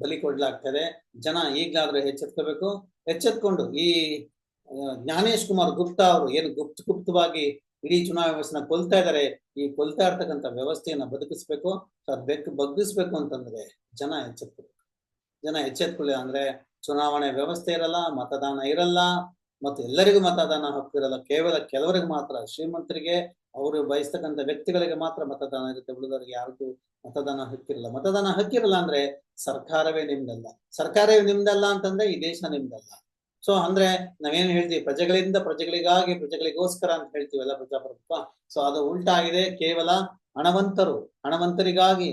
ಬಲಿ ಕೊಡ್ಲಾಗ್ತದೆ. ಜನ ಈಗಲಾದ್ರೂ ಎಚ್ಚೆತ್ಕೋಬೇಕು. ಎಚ್ಚೆತ್ಕೊಂಡು ಈ ಜ್ಞಾನೇಶ್ ಕುಮಾರ್ ಗುಪ್ತಾ ಅವರು ಏನು ಗುಪ್ತ ಗುಪ್ತವಾಗಿ ಇಡೀ ಚುನಾವಣಾ ವ್ಯವಸ್ಥೆನ ಕೊಲ್ತಾ ಇದ್ದಾರೆ ಈ ಕೊಲ್ತಾ ಇರ್ತಕ್ಕಂಥ ವ್ಯವಸ್ಥೆಯನ್ನ ಬದುಕಿಸ್ಬೇಕು ಅದ್ ಬೆಕ್ ಬಗ್ಗಿಸ್ಬೇಕು ಅಂತಂದ್ರೆ ಜನ ಎಚ್ಚೆತ್ಕೋಬೇಕು ಜನ ಎಚ್ಚೆತ್ಕೊಳ್ಳಿ ಅಂದ್ರೆ ಚುನಾವಣೆ ವ್ಯವಸ್ಥೆ ಇರಲ್ಲ, ಮತದಾನ ಇರಲ್ಲ ಮತ್ತು ಎಲ್ಲರಿಗೂ ಮತದಾನ ಹಕ್ಕು ಇರಲ್ಲ. ಕೇವಲ ಕೆಲವರಿಗೆ ಮಾತ್ರ, ಶ್ರೀಮಂತರಿಗೆ ಅವರು ಬಯಸ್ತಕ್ಕಂಥ ವ್ಯಕ್ತಿಗಳಿಗೆ ಮಾತ್ರ ಮತದಾನ ಇರುತ್ತೆ. ಉಳಿದವರಿಗೆ ಯಾರಿಗೂ ಮತದಾನ ಹಕ್ಕಿರಲ್ಲ. ಮತದಾನ ಹಕ್ಕಿರಲ್ಲ ಅಂದ್ರೆ ಸರ್ಕಾರವೇ ನಿಮ್ದಲ್ಲ. ಸರ್ಕಾರವೇ ನಿಮ್ದಲ್ಲ ಅಂತಂದ್ರೆ ಈ ದೇಶ ನಿಮ್ದಲ್ಲ. ಸೊ ಅಂದ್ರೆ ನಾವೇನ್ ಹೇಳ್ತೀವಿ? ಪ್ರಜೆಗಳಿಂದ ಪ್ರಜೆಗಳಿಗಾಗಿ, ಪ್ರಜೆಗಳಿಗೋಸ್ಕರ ಅಂತ ಹೇಳ್ತೀವಲ್ಲ ಪ್ರಜಾಪ್ರಭುತ್ವ. ಸೊ ಅದು ಉಲ್ಟಾ ಆಗಿದೆ ಕೇವಲ ಹಣವಂತರು, ಹಣವಂತರಿಗಾಗಿ,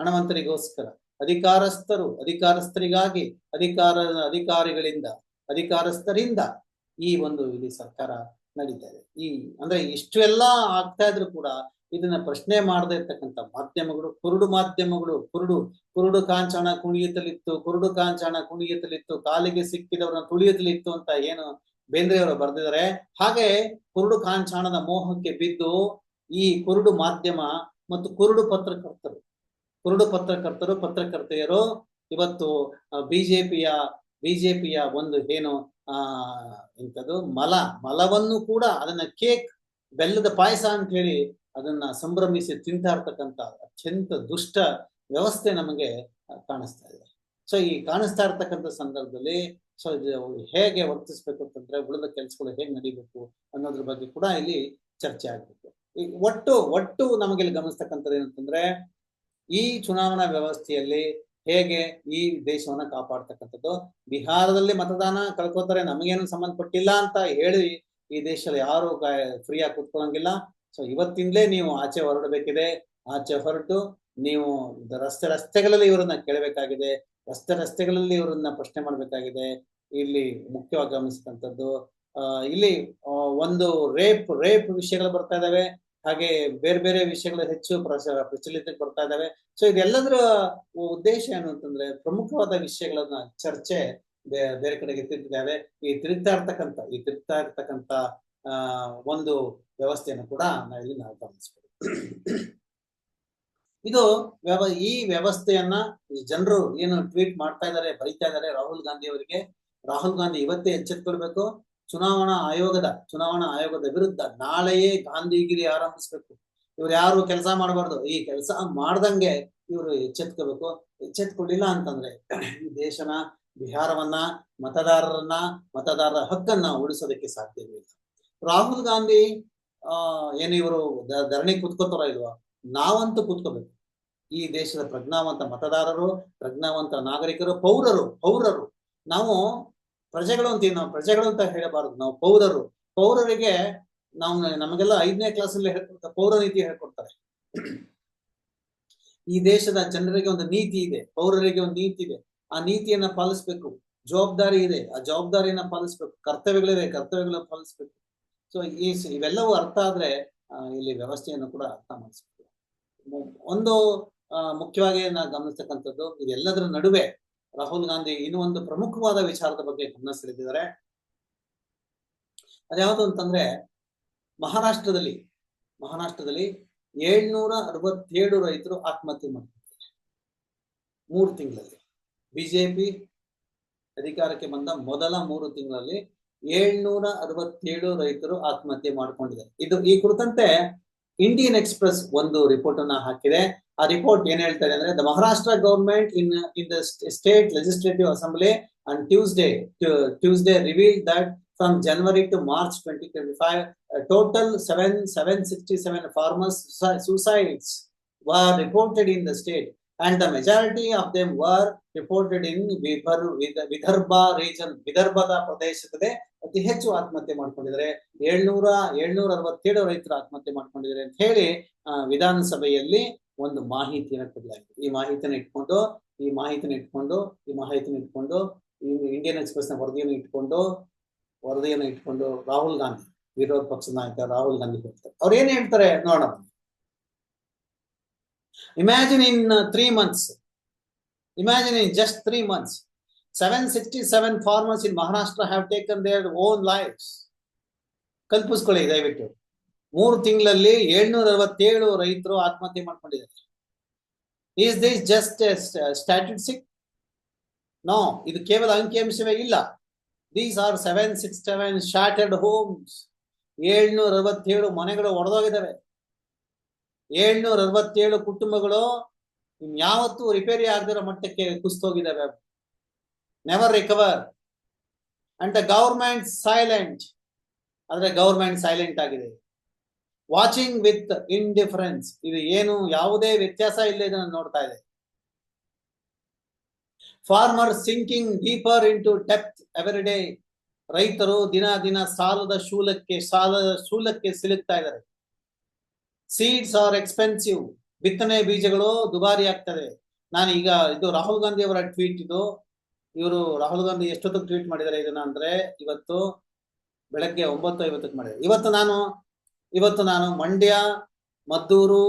ಹಣವಂತರಿಗೋಸ್ಕರ. ಅಧಿಕಾರಸ್ಥರು, ಅಧಿಕಾರಸ್ಥರಿಗಾಗಿ, ಅಧಿಕಾರ, ಅಧಿಕಾರಿಗಳಿಂದ, ಅಧಿಕಾರಸ್ಥರಿಂದ ಈ ಒಂದು ಇಲ್ಲಿ ಸರ್ಕಾರ ನಡೀತಾ ಈ ಅಂದ್ರೆ ಇಷ್ಟು ಎಲ್ಲ ಆಗ್ತಾ ಇದ್ರು ಕೂಡ ಇದನ್ನ ಪ್ರಶ್ನೆ ಮಾಡದೇ ಇರ್ತಕ್ಕಂಥ ಮಾಧ್ಯಮಗಳು, ಕುರುಡು ಮಾಧ್ಯಮಗಳು, ಕುರುಡು ಕುರುಡು ಕಾಂಚಾಣ ಕುಣಿಯುತ್ತಲಿತ್ತು ಕುರುಡು ಕಾಂಚಾಣ ಕುಣಿಯುತ್ತಲಿತ್ತು ಕಾಲಿಗೆ ಸಿಕ್ಕಿದವರನ್ನ ತುಳಿಯುತ್ತಲಿತ್ತು ಅಂತ ಏನು ಬೇಂದ್ರೆಯವರು ಬರೆದಿದ್ದಾರೆ. ಹಾಗೆ ಕುರುಡು ಕಾಂಚಾಣದ ಮೋಹಕ್ಕೆ ಬಿದ್ದು ಈ ಕುರುಡು ಮಾಧ್ಯಮ ಮತ್ತು ಕುರುಡು ಪತ್ರಕರ್ತರು ಕುರುಡು ಪತ್ರಕರ್ತರು, ಪತ್ರಕರ್ತೆಯರು ಇವತ್ತು ಬಿಜೆಪಿಯ ಬಿಜೆಪಿಯ ಒಂದು ಏನು ಆ, ಎಂತದು? ಮಲ, ಮಲವನ್ನು ಕೂಡ ಅದನ್ನ ಕೇಕ್, ಬೆಲ್ಲದ ಪಾಯಸ ಅಂತ ಹೇಳಿ ಅದನ್ನ ಸಂಭ್ರಮಿಸಿ ತಿಂತಾ ಇರ್ತಕ್ಕಂಥ ಅತ್ಯಂತ ದುಷ್ಟ ವ್ಯವಸ್ಥೆ ನಮಗೆ ಕಾಣಿಸ್ತಾ ಇದೆ. ಸೊ ಈ ಕಾಣಿಸ್ತಾ ಇರ್ತಕ್ಕಂಥ ಸಂದರ್ಭದಲ್ಲಿ ಸೊ ಹೇಗೆ ವರ್ತಿಸ್ಬೇಕು ಅಂತಂದ್ರೆ, ಉಳಿದ ಕೆಲಸಗಳು ಹೇಗೆ ನಡೀಬೇಕು ಅನ್ನೋದ್ರ ಬಗ್ಗೆ ಕೂಡ ಇಲ್ಲಿ ಚರ್ಚೆ ಆಗ್ಬೇಕು. ಈ ಒಟ್ಟು ಒಟ್ಟು ನಮಗೆ ಇಲ್ಲಿ ಗಮನಿಸ್ತಕ್ಕಂಥದ್ದು ಏನಂತಂದ್ರೆ, ಈ ಚುನಾವಣಾ ವ್ಯವಸ್ಥೆಯಲ್ಲಿ ಹೇಗೆ ಈ ದೇಶವನ್ನ ಕಾಪಾಡ್ತಕ್ಕಂಥದ್ದು? ಬಿಹಾರದಲ್ಲಿ ಮತದಾನ ಕಳ್ಕೋತಾರೆ, ನಮಗೇನು ಸಂಬಂಧಪಟ್ಟಿಲ್ಲ ಅಂತ ಹೇಳಿ ಈ ದೇಶದಲ್ಲಿ ಯಾರು ಫ್ರೀ ಆಗಿ ಕೂತ್ಕೊಳ್ಳಂಗಿಲ್ಲ ಸೊ ಇವತ್ತಿಂದಲೇ ನೀವು ಆಚೆ ಹೊರಡಬೇಕಿದೆ. ಆಚೆ ಹೊರಟು ನೀವು ರಸ್ತೆ ರಸ್ತೆಗಳಲ್ಲಿ ಇವರನ್ನ ಕೇಳಬೇಕಾಗಿದೆ. ರಸ್ತೆ ರಸ್ತೆಗಳಲ್ಲಿ ಇವರನ್ನ ಪ್ರಶ್ನೆ ಮಾಡ್ಬೇಕಾಗಿದೆ. ಇಲ್ಲಿ ಮುಖ್ಯವಾಗಿ ಗಮನಿಸಿದಂಥದ್ದು ಇಲ್ಲಿ ಒಂದು ರೇಪ್ ರೇಪ್ ವಿಷಯಗಳು ಬರ್ತಾ ಇದಾವೆ. ಹಾಗೆ ಬೇರೆ ಬೇರೆ ವಿಷಯಗಳು ಹೆಚ್ಚು ಪ್ರಚ ಪ್ರಚಲಿತಕ್ಕೆ ಬರ್ತಾ ಇದಾವೆ ಸೊ ಇದೆಲ್ಲದರ ಉದ್ದೇಶ ಏನು ಅಂತಂದ್ರೆ ಪ್ರಮುಖವಾದ ವಿಷಯಗಳನ್ನ ಚರ್ಚೆ ಬೇರೆ ಕಡೆಗೆ ತಿರುಗಿದ್ದಾವೆ ಈ ತಿರುಗ್ತಾ ಇರ್ತಕ್ಕಂಥ ಈ ತಿರುಗ್ತಾ ಇರ್ತಕ್ಕಂಥ ಆ, ಒಂದು ವ್ಯವಸ್ಥೆಯನ್ನು ಕೂಡ ನಾವಿಲ್ಲಿ ನಾವು ಗಮನಿಸ್ಬೋದು. ಇದು ವ್ಯವ, ಈ ವ್ಯವಸ್ಥೆಯನ್ನ ಜನರು ಏನು ಟ್ವೀಟ್ ಮಾಡ್ತಾ ಇದ್ದಾರೆ, ಬರೀತಾ ಇದ್ದಾರೆ ರಾಹುಲ್ ಗಾಂಧಿ ಅವರಿಗೆ. ರಾಹುಲ್ ಗಾಂಧಿ ಇವತ್ತೇ ಎಚ್ಚೆತ್ಕೊಳ್ಬೇಕು. ಚುನಾವಣಾ ಆಯೋಗದ ಚುನಾವಣಾ ಆಯೋಗದ ವಿರುದ್ಧ ನಾಳೆಯೇ ಗಾಂಧಿಗಿರಿ ಆರಂಭಿಸ್ಬೇಕು. ಇವ್ರು ಯಾರು ಕೆಲಸ ಮಾಡಬಾರ್ದು, ಈ ಕೆಲಸ ಮಾಡ್ದಂಗೆ ಇವರು ಎಚ್ಚೆತ್ಕೋಬೇಕು. ಎಚ್ಚೆತ್ಕೊಂಡಿಲ್ಲ ಅಂತಂದ್ರೆ ಈ ದೇಶನ, ಬಿಹಾರವನ್ನ, ಮತದಾರರನ್ನ, ಮತದಾರರ ಹಕ್ಕನ್ನ ಉಳಿಸೋದಕ್ಕೆ ಸಾಧ್ಯವಿಲ್ಲ ರಾಹುಲ್ ಗಾಂಧಿ, ಆ, ಏನು ಇವರು ಧರಣಿ ಕುತ್ಕೋತಾರ ಇಲ್ವಾ? ನಾವಂತೂ ಕುತ್ಕೋಬೇಕು. ಈ ದೇಶದ ಪ್ರಜ್ಞಾವಂತ ಮತದಾರರು, ಪ್ರಜ್ಞಾವಂತ ನಾಗರಿಕರು, ಪೌರರು ಪೌರರು. ನಾವು ಪ್ರಜೆಗಳು ಅಂತೀವಿ ನಾವು ಪ್ರಜೆಗಳು ಅಂತ ಹೇಳಬಾರದು. ನಾವು ಪೌರರು. ಪೌರರಿಗೆ ನಾವು ನಮಗೆಲ್ಲ ಐದನೇ ಕ್ಲಾಸಲ್ಲಿ ಹೇಳ್ಕೊಡ್ತಾರೆ. ಪೌರ ನೀತಿ ಹೇಳ್ಕೊಡ್ತಾರೆ. ಈ ದೇಶದ ಜನರಿಗೆ ಒಂದು ನೀತಿ ಇದೆ. ಪೌರರಿಗೆ ಒಂದು ನೀತಿ ಇದೆ. ಆ ನೀತಿಯನ್ನ ಪಾಲಿಸ್ಬೇಕು. ಜವಾಬ್ದಾರಿ ಇದೆ. ಆ ಜವಾಬ್ದಾರಿಯನ್ನ ಪಾಲಿಸ್ಬೇಕು. ಕರ್ತವ್ಯಗಳಿದೆ. ಕರ್ತವ್ಯಗಳನ್ನ ಪಾಲಿಸ್ಬೇಕು. ಸೊ ಈ ಇವೆಲ್ಲವೂ ಅರ್ಥ ಆದ್ರೆ ಇಲ್ಲಿ ವ್ಯವಸ್ಥೆಯನ್ನು ಕೂಡ ಅರ್ಥ ಮಾಡಿಸ್ಬೇಕು. ಒಂದು ಮುಖ್ಯವಾಗಿ ನಾ ಗಮನಿಸ್ತಕ್ಕಂಥದ್ದು, ಇದೆಲ್ಲದರ ನಡುವೆ ರಾಹುಲ್ ಗಾಂಧಿ ಇನ್ನೂ ಒಂದು ಪ್ರಮುಖವಾದ ವಿಚಾರದ ಬಗ್ಗೆ ಗಮನ ಸೆಳೆದಿದ್ದಾರೆ. ಅದ್ಯಾವುದು ಅಂತಂದ್ರೆ, ಮಹಾರಾಷ್ಟ್ರದಲ್ಲಿ ಮಹಾರಾಷ್ಟ್ರದಲ್ಲಿ ಏಳ್ನೂರ ಅರವತ್ತೇಳು ರೈತರು ಆತ್ಮಹತ್ಯೆ ಮಾಡ್ಕೊಂಡಿದ್ದಾರೆ ಮೂರು ತಿಂಗಳಲ್ಲಿ. ಬಿಜೆಪಿ ಅಧಿಕಾರಕ್ಕೆ ಬಂದ ಮೊದಲ ಮೂರು ತಿಂಗಳಲ್ಲಿ ಏಳ್ನೂರ ಅರವತ್ತೇಳು ರೈತರು ಆತ್ಮಹತ್ಯೆ ಮಾಡ್ಕೊಂಡಿದ್ದಾರೆ. ಇದು ಈ ಕುರಿತಂತೆ ಇಂಡಿಯನ್ ಎಕ್ಸ್ಪ್ರೆಸ್ ಒಂದು ರಿಪೋರ್ಟ್ ಅನ್ನ ಹಾಕಿದೆ. ಆ ರಿಪೋರ್ಟ್ ಏನ್ ಹೇಳ್ತಾರೆ ಅಂದ್ರೆ the Maharashtra government in in the state legislative assembly and Tuesday Tuesday reveal that from January to March twenty twenty five total seven seven sixty seven farmers suicides were reported in the state and the majority of them were reported in Vidhar, Vidh- Vidarbha region, ವಿದರ್ಭದ ಪ್ರದೇಶದಲ್ಲಿ ಅತಿ ಹೆಚ್ಚು ಆತ್ಮಹತ್ಯೆ ಮಾಡ್ಕೊಂಡಿದ್ದಾರೆ. ಏಳ್ನೂರ ಏಳ್ನೂರ ಅರವತ್ತೇಳು ರೈತರು ಆತ್ಮಹತ್ಯೆ ಮಾಡ್ಕೊಂಡಿದ್ದಾರೆ ಅಂತ ಹೇಳಿ ವಿಧಾನಸಭೆಯಲ್ಲಿ ಒಂದು ಮಾಹಿತಿಯನ್ನು ಕೊಡಲಾಗಿದೆ. ಈ ಮಾಹಿತಿನ ಇಟ್ಕೊಂಡು ಈ ಮಾಹಿತಿನ ಇಟ್ಕೊಂಡು ಈ ಮಾಹಿತಿನ ಇಟ್ಕೊಂಡು ಈ ಇಂಡಿಯನ್ ಎಕ್ಸ್ಪ್ರೆಸ್ನ ವರದಿಯನ್ನು ಇಟ್ಕೊಂಡು ವರದಿಯನ್ನು ಇಟ್ಕೊಂಡು ರಾಹುಲ್ ಗಾಂಧಿ ವಿರೋಧ ಪಕ್ಷದ ನಾಯಕ ರಾಹುಲ್ ಗಾಂಧಿ ಹೇಳ್ತಾರೆ. ಅವ್ರು ಏನ್ ಹೇಳ್ತಾರೆ? ನೋಡೋಣ. Imagine in three months imagine in just three months seven sixty seven farmers in Maharashtra have taken their own lives ಕಲ್ಪಿಸ್ಕೊಳ್ಳಿ, ದಯವಿಟ್ಟು. ಮೂರು ತಿಂಗಳಲ್ಲಿ ಏಳ್ನೂರ ಅರವತ್ತೇಳು ರೈತರು ಆತ್ಮಹತ್ಯೆ ಮಾಡ್ಕೊಂಡಿದ್ದಾರೆ. Is this just statistic no ಇದು ಕೇವಲ ಅಂಕಿಅಂಶವೇ ಇಲ್ಲ. These are seven six seven shattered homes ಏಳ್ನೂರ ಅರವತ್ತೇಳು ಮನೆಗಳು ಒಡೆದೋಗಿದ್ದಾವೆ. ಏಳ್ನೂರ ಅರವತ್ತೇಳು ಕುಟುಂಬಗಳು ಯಾವತ್ತೂ ರಿಪೇರಿ ಆಗದಿರೋ ಮಟ್ಟಕ್ಕೆ ಕುಸ್ತೋಗಿದ್ದಾವೆ never recover and the government silent ಆದ್ರೆ ಗೌರ್ಮೆಂಟ್ ಸೈಲೆಂಟ್ ಆಗಿದೆ. ವಾಚಿಂಗ್ ವಿತ್ ಇಂಡಿಫರೆನ್ಸ್ ಇದು ಏನು ಯಾವುದೇ ವ್ಯತ್ಯಾಸ ಇಲ್ಲ ಇದನ್ನು ನೋಡ್ತಾ ಇದೆ. Farmer sinking deeper into depth every day ರೈತರು ದಿನ ದಿನ ಸಾಲದ ಶೂಲಕ್ಕೆ ಸಾಲದ ಶೂಲಕ್ಕೆ ಸಿಲುಕ್ತಾ ಇದ್ದಾರೆ. ಸೀಡ್ಸ್ ಆರ್ ಎಕ್ಸ್ಪೆನ್ಸಿವ್ ಬಿತ್ತನೆ ಬೀಜಗಳು ದುಬಾರಿ ಆಗ್ತದೆ. ನಾನು ಈಗ ಇದು ರಾಹುಲ್ ಗಾಂಧಿ ಅವರ ಟ್ವೀಟ್ ಇದು. ಇವರು ರಾಹುಲ್ ಗಾಂಧಿ ಎಷ್ಟೊತ್ತಿಗೆ ಟ್ವೀಟ್ ಮಾಡಿದ್ದಾರೆ ಇದನ್ನ ಅಂದ್ರೆ ಇವತ್ತು ಬೆಳಗ್ಗೆ ಒಂಬತ್ತು ಐವತ್ತಕ್ಕೆ ಮಾಡಿದೆ ಇವತ್ತು ನಾನು ಇವತ್ತು ನಾನು ಮಂಡ್ಯ, ಮದ್ದೂರು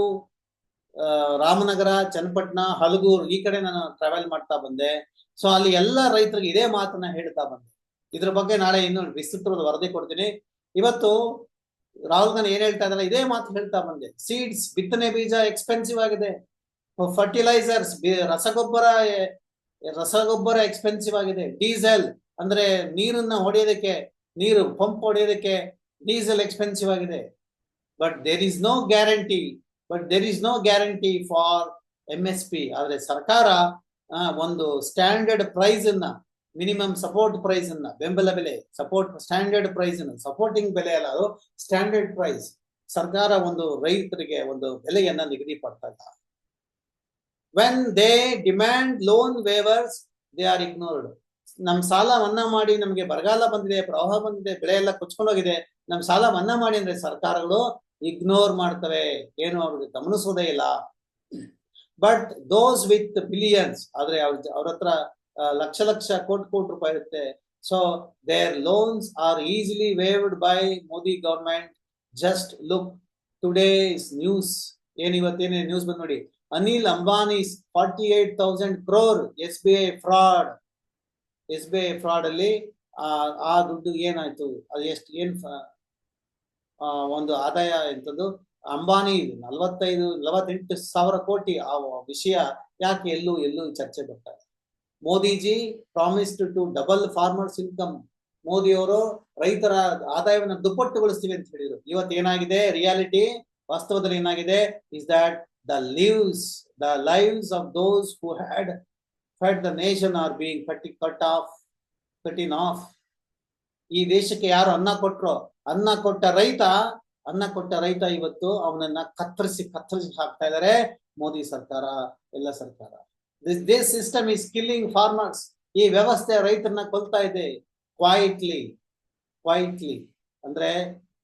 ರಾಮನಗರ, ಚನ್ನಪಟ್ಟಣ, ಹಲಗೂರು ಈ ಕಡೆ ನಾನು ಟ್ರಾವೆಲ್ ಮಾಡ್ತಾ ಬಂದೆ. ಸೊ ಅಲ್ಲಿ ಎಲ್ಲ ರೈತರಿಗೆ ಇದೇ ಮಾತನ್ನ ಹೇಳ್ತಾ ಬಂದೆ. ಇದ್ರ ಬಗ್ಗೆ ನಾಳೆ ಇನ್ನು ವಿಸ್ತೃತವಾದ ವರದಿ ಕೊಡ್ತೀನಿ. ಇವತ್ತು ರಾಹುಲ್ ಗಾಂಧಿ ಏನ್ ಹೇಳ್ತಾ ಇದ್ದಾರೆ ಇದೇ ಮಾತು ಹೇಳ್ತಾ ಬಂದೆ. ಸೀಡ್ಸ್ ಬಿತ್ತನೆ ಬೀಜ ಎಕ್ಸ್ಪೆನ್ಸಿವ್ ಆಗಿದೆ. ಫರ್ಟಿಲೈಸರ್ಸ್ ರಸಗೊಬ್ಬರ ರಸಗೊಬ್ಬರ ಎಕ್ಸ್ಪೆನ್ಸಿವ್ ಆಗಿದೆ. ಡೀಸೆಲ್ ಅಂದ್ರೆ ನೀರನ್ನ ಹೊಡೆಯೋದಕ್ಕೆ, ನೀರು, ಪಂಪ್ ಹೊಡೆಯೋದಕ್ಕೆ ಡೀಸೆಲ್ ಎಕ್ಸ್ಪೆನ್ಸಿವ್ ಆಗಿದೆ. But there is no guarantee but there is no guarantee for M S P ಆದ್ರೆ ಸರ್ಕಾರ ಒಂದು ಸ್ಟ್ಯಾಂಡರ್ಡ್ ಪ್ರೈಸ್ ಅನ್ನ ಮಿನಿಮಮ್ ಸಪೋರ್ಟ್ ಪ್ರೈಸ್ ಅನ್ನ, ಬೆಂಬಲ ಬೆಲೆ ಸಪೋರ್ಟ್ ಸ್ಟ್ಯಾಂಡರ್ಡ್ ಪ್ರೈಸ್ ಅನ್ನ ಸಪೋರ್ಟಿಂಗ್ ಬೆಲೆ ಅಲ್ಲ ಅದು ಸ್ಟ್ಯಾಂಡರ್ಡ್ ಪ್ರೈಸ್ ಸರ್ಕಾರ ಒಂದು ರೈತರಿಗೆ ಒಂದು ಬೆಲೆಯನ್ನ ನಿಗದಿ ಪಡ್ತಾ when they demand loan waivers they are ignored ನಮ್ ಸಾಲ ಮನ್ನಾ ಮಾಡಿ ನಮ್ಗೆ ಬರಗಾಲ ಬಂದಿದೆ, ಪ್ರವಾಹ ಬಂದಿದೆ, ಬೆಳೆ ಎಲ್ಲ ಕೊಚ್ಕೊಂಡೋಗಿದೆ ನಮ್ ಸಾಲ ಮನ್ನಾ ಮಾಡಿ ಅಂದ್ರೆ ಸರ್ಕಾರಗಳು ಇಗ್ನೋರ್ ಮಾಡ್ತವೆ. ಏನು ಅವ್ರಿಗೆ ಗಮನಿಸೋದೇ ಇಲ್ಲ. ಬಟ್ ದೋಸ್ ವಿತ್ ಬಿಲಿಯನ್ಸ್ ಆದ್ರೆ ಅವ್ರ ಅವ್ರ ಹತ್ರ ಲಕ್ಷ ಲಕ್ಷ ಕೋಟಿ ಕೋಟಿ ರೂಪಾಯಿ ಇರುತ್ತೆ. So their loans are easily waived by Modi government just look today is news ಏನ್ ಇವತ್ತೇನೇ ನ್ಯೂಸ್ ಬಂದ್ ನೋಡಿ. Anil Ambani forty eight thousand crore S B I fraud S B I fraud ಅಲ್ಲಿ, ಆ ದುಡ್ಡು ಏನಾಯ್ತು? ಅದು ಎಷ್ಟು, ಏನ್ ಒಂದು ಆದಾಯ ಎಂತದ್ದು? ಅಂಬಾನಿ ನಲವತ್ತೈದು, ನಲವತ್ತೆಂಟು ಸಾವಿರ ಕೋಟಿ ಆ ವಿಷಯ ಯಾಕೆ ಎಲ್ಲೂ ಎಲ್ಲೂ ಚರ್ಚೆ ಬರ್ತಾ ಇದೆ Modiji promised to double farmers income Modi ಅವರು ರೈತರ ಆದಾಯವನ್ನು ದುಪ್ಪಟ್ಟುಗೊಳಿಸ್ತೀವಿ ಅಂತ ಹೇಳಿದ್ರು. ಇವತ್ತು ಏನಾಗಿದೆ? ರಿಯಾಲಿಟಿ ವಾಸ್ತವದಲ್ಲಿ ಏನಾಗಿದೆ? Is that the leaves the lives of those who had fed the nation are being cut cut off cutting off ಈ ದೇಶಕ್ಕೆ ಯಾರು ಅನ್ನ ಕೊಟ್ರೋ? ಅನ್ನ ಕೊಟ್ಟ ರೈತ, ಅನ್ನ ಕೊಟ್ಟ ರೈತ ಇವತ್ತು ಅವನನ್ನ ಕತ್ತರಿಸಿ ಕತ್ತರಿಸಿ ಹಾಕ್ತಾ ಇದ್ದಾರೆ ಮೋದಿ ಸರ್ಕಾರ, ಎಲ್ಲ ಸರ್ಕಾರ. This this system is killing farmers ಈ ವ್ಯವಸ್ಥೆ ರೈತರನ್ನ ಕೊಲ್ತಾ ಇದೆ. ಕ್ವೈಟ್ಲಿ ಕ್ವೈಟ್ಲಿ ಅಂದ್ರೆ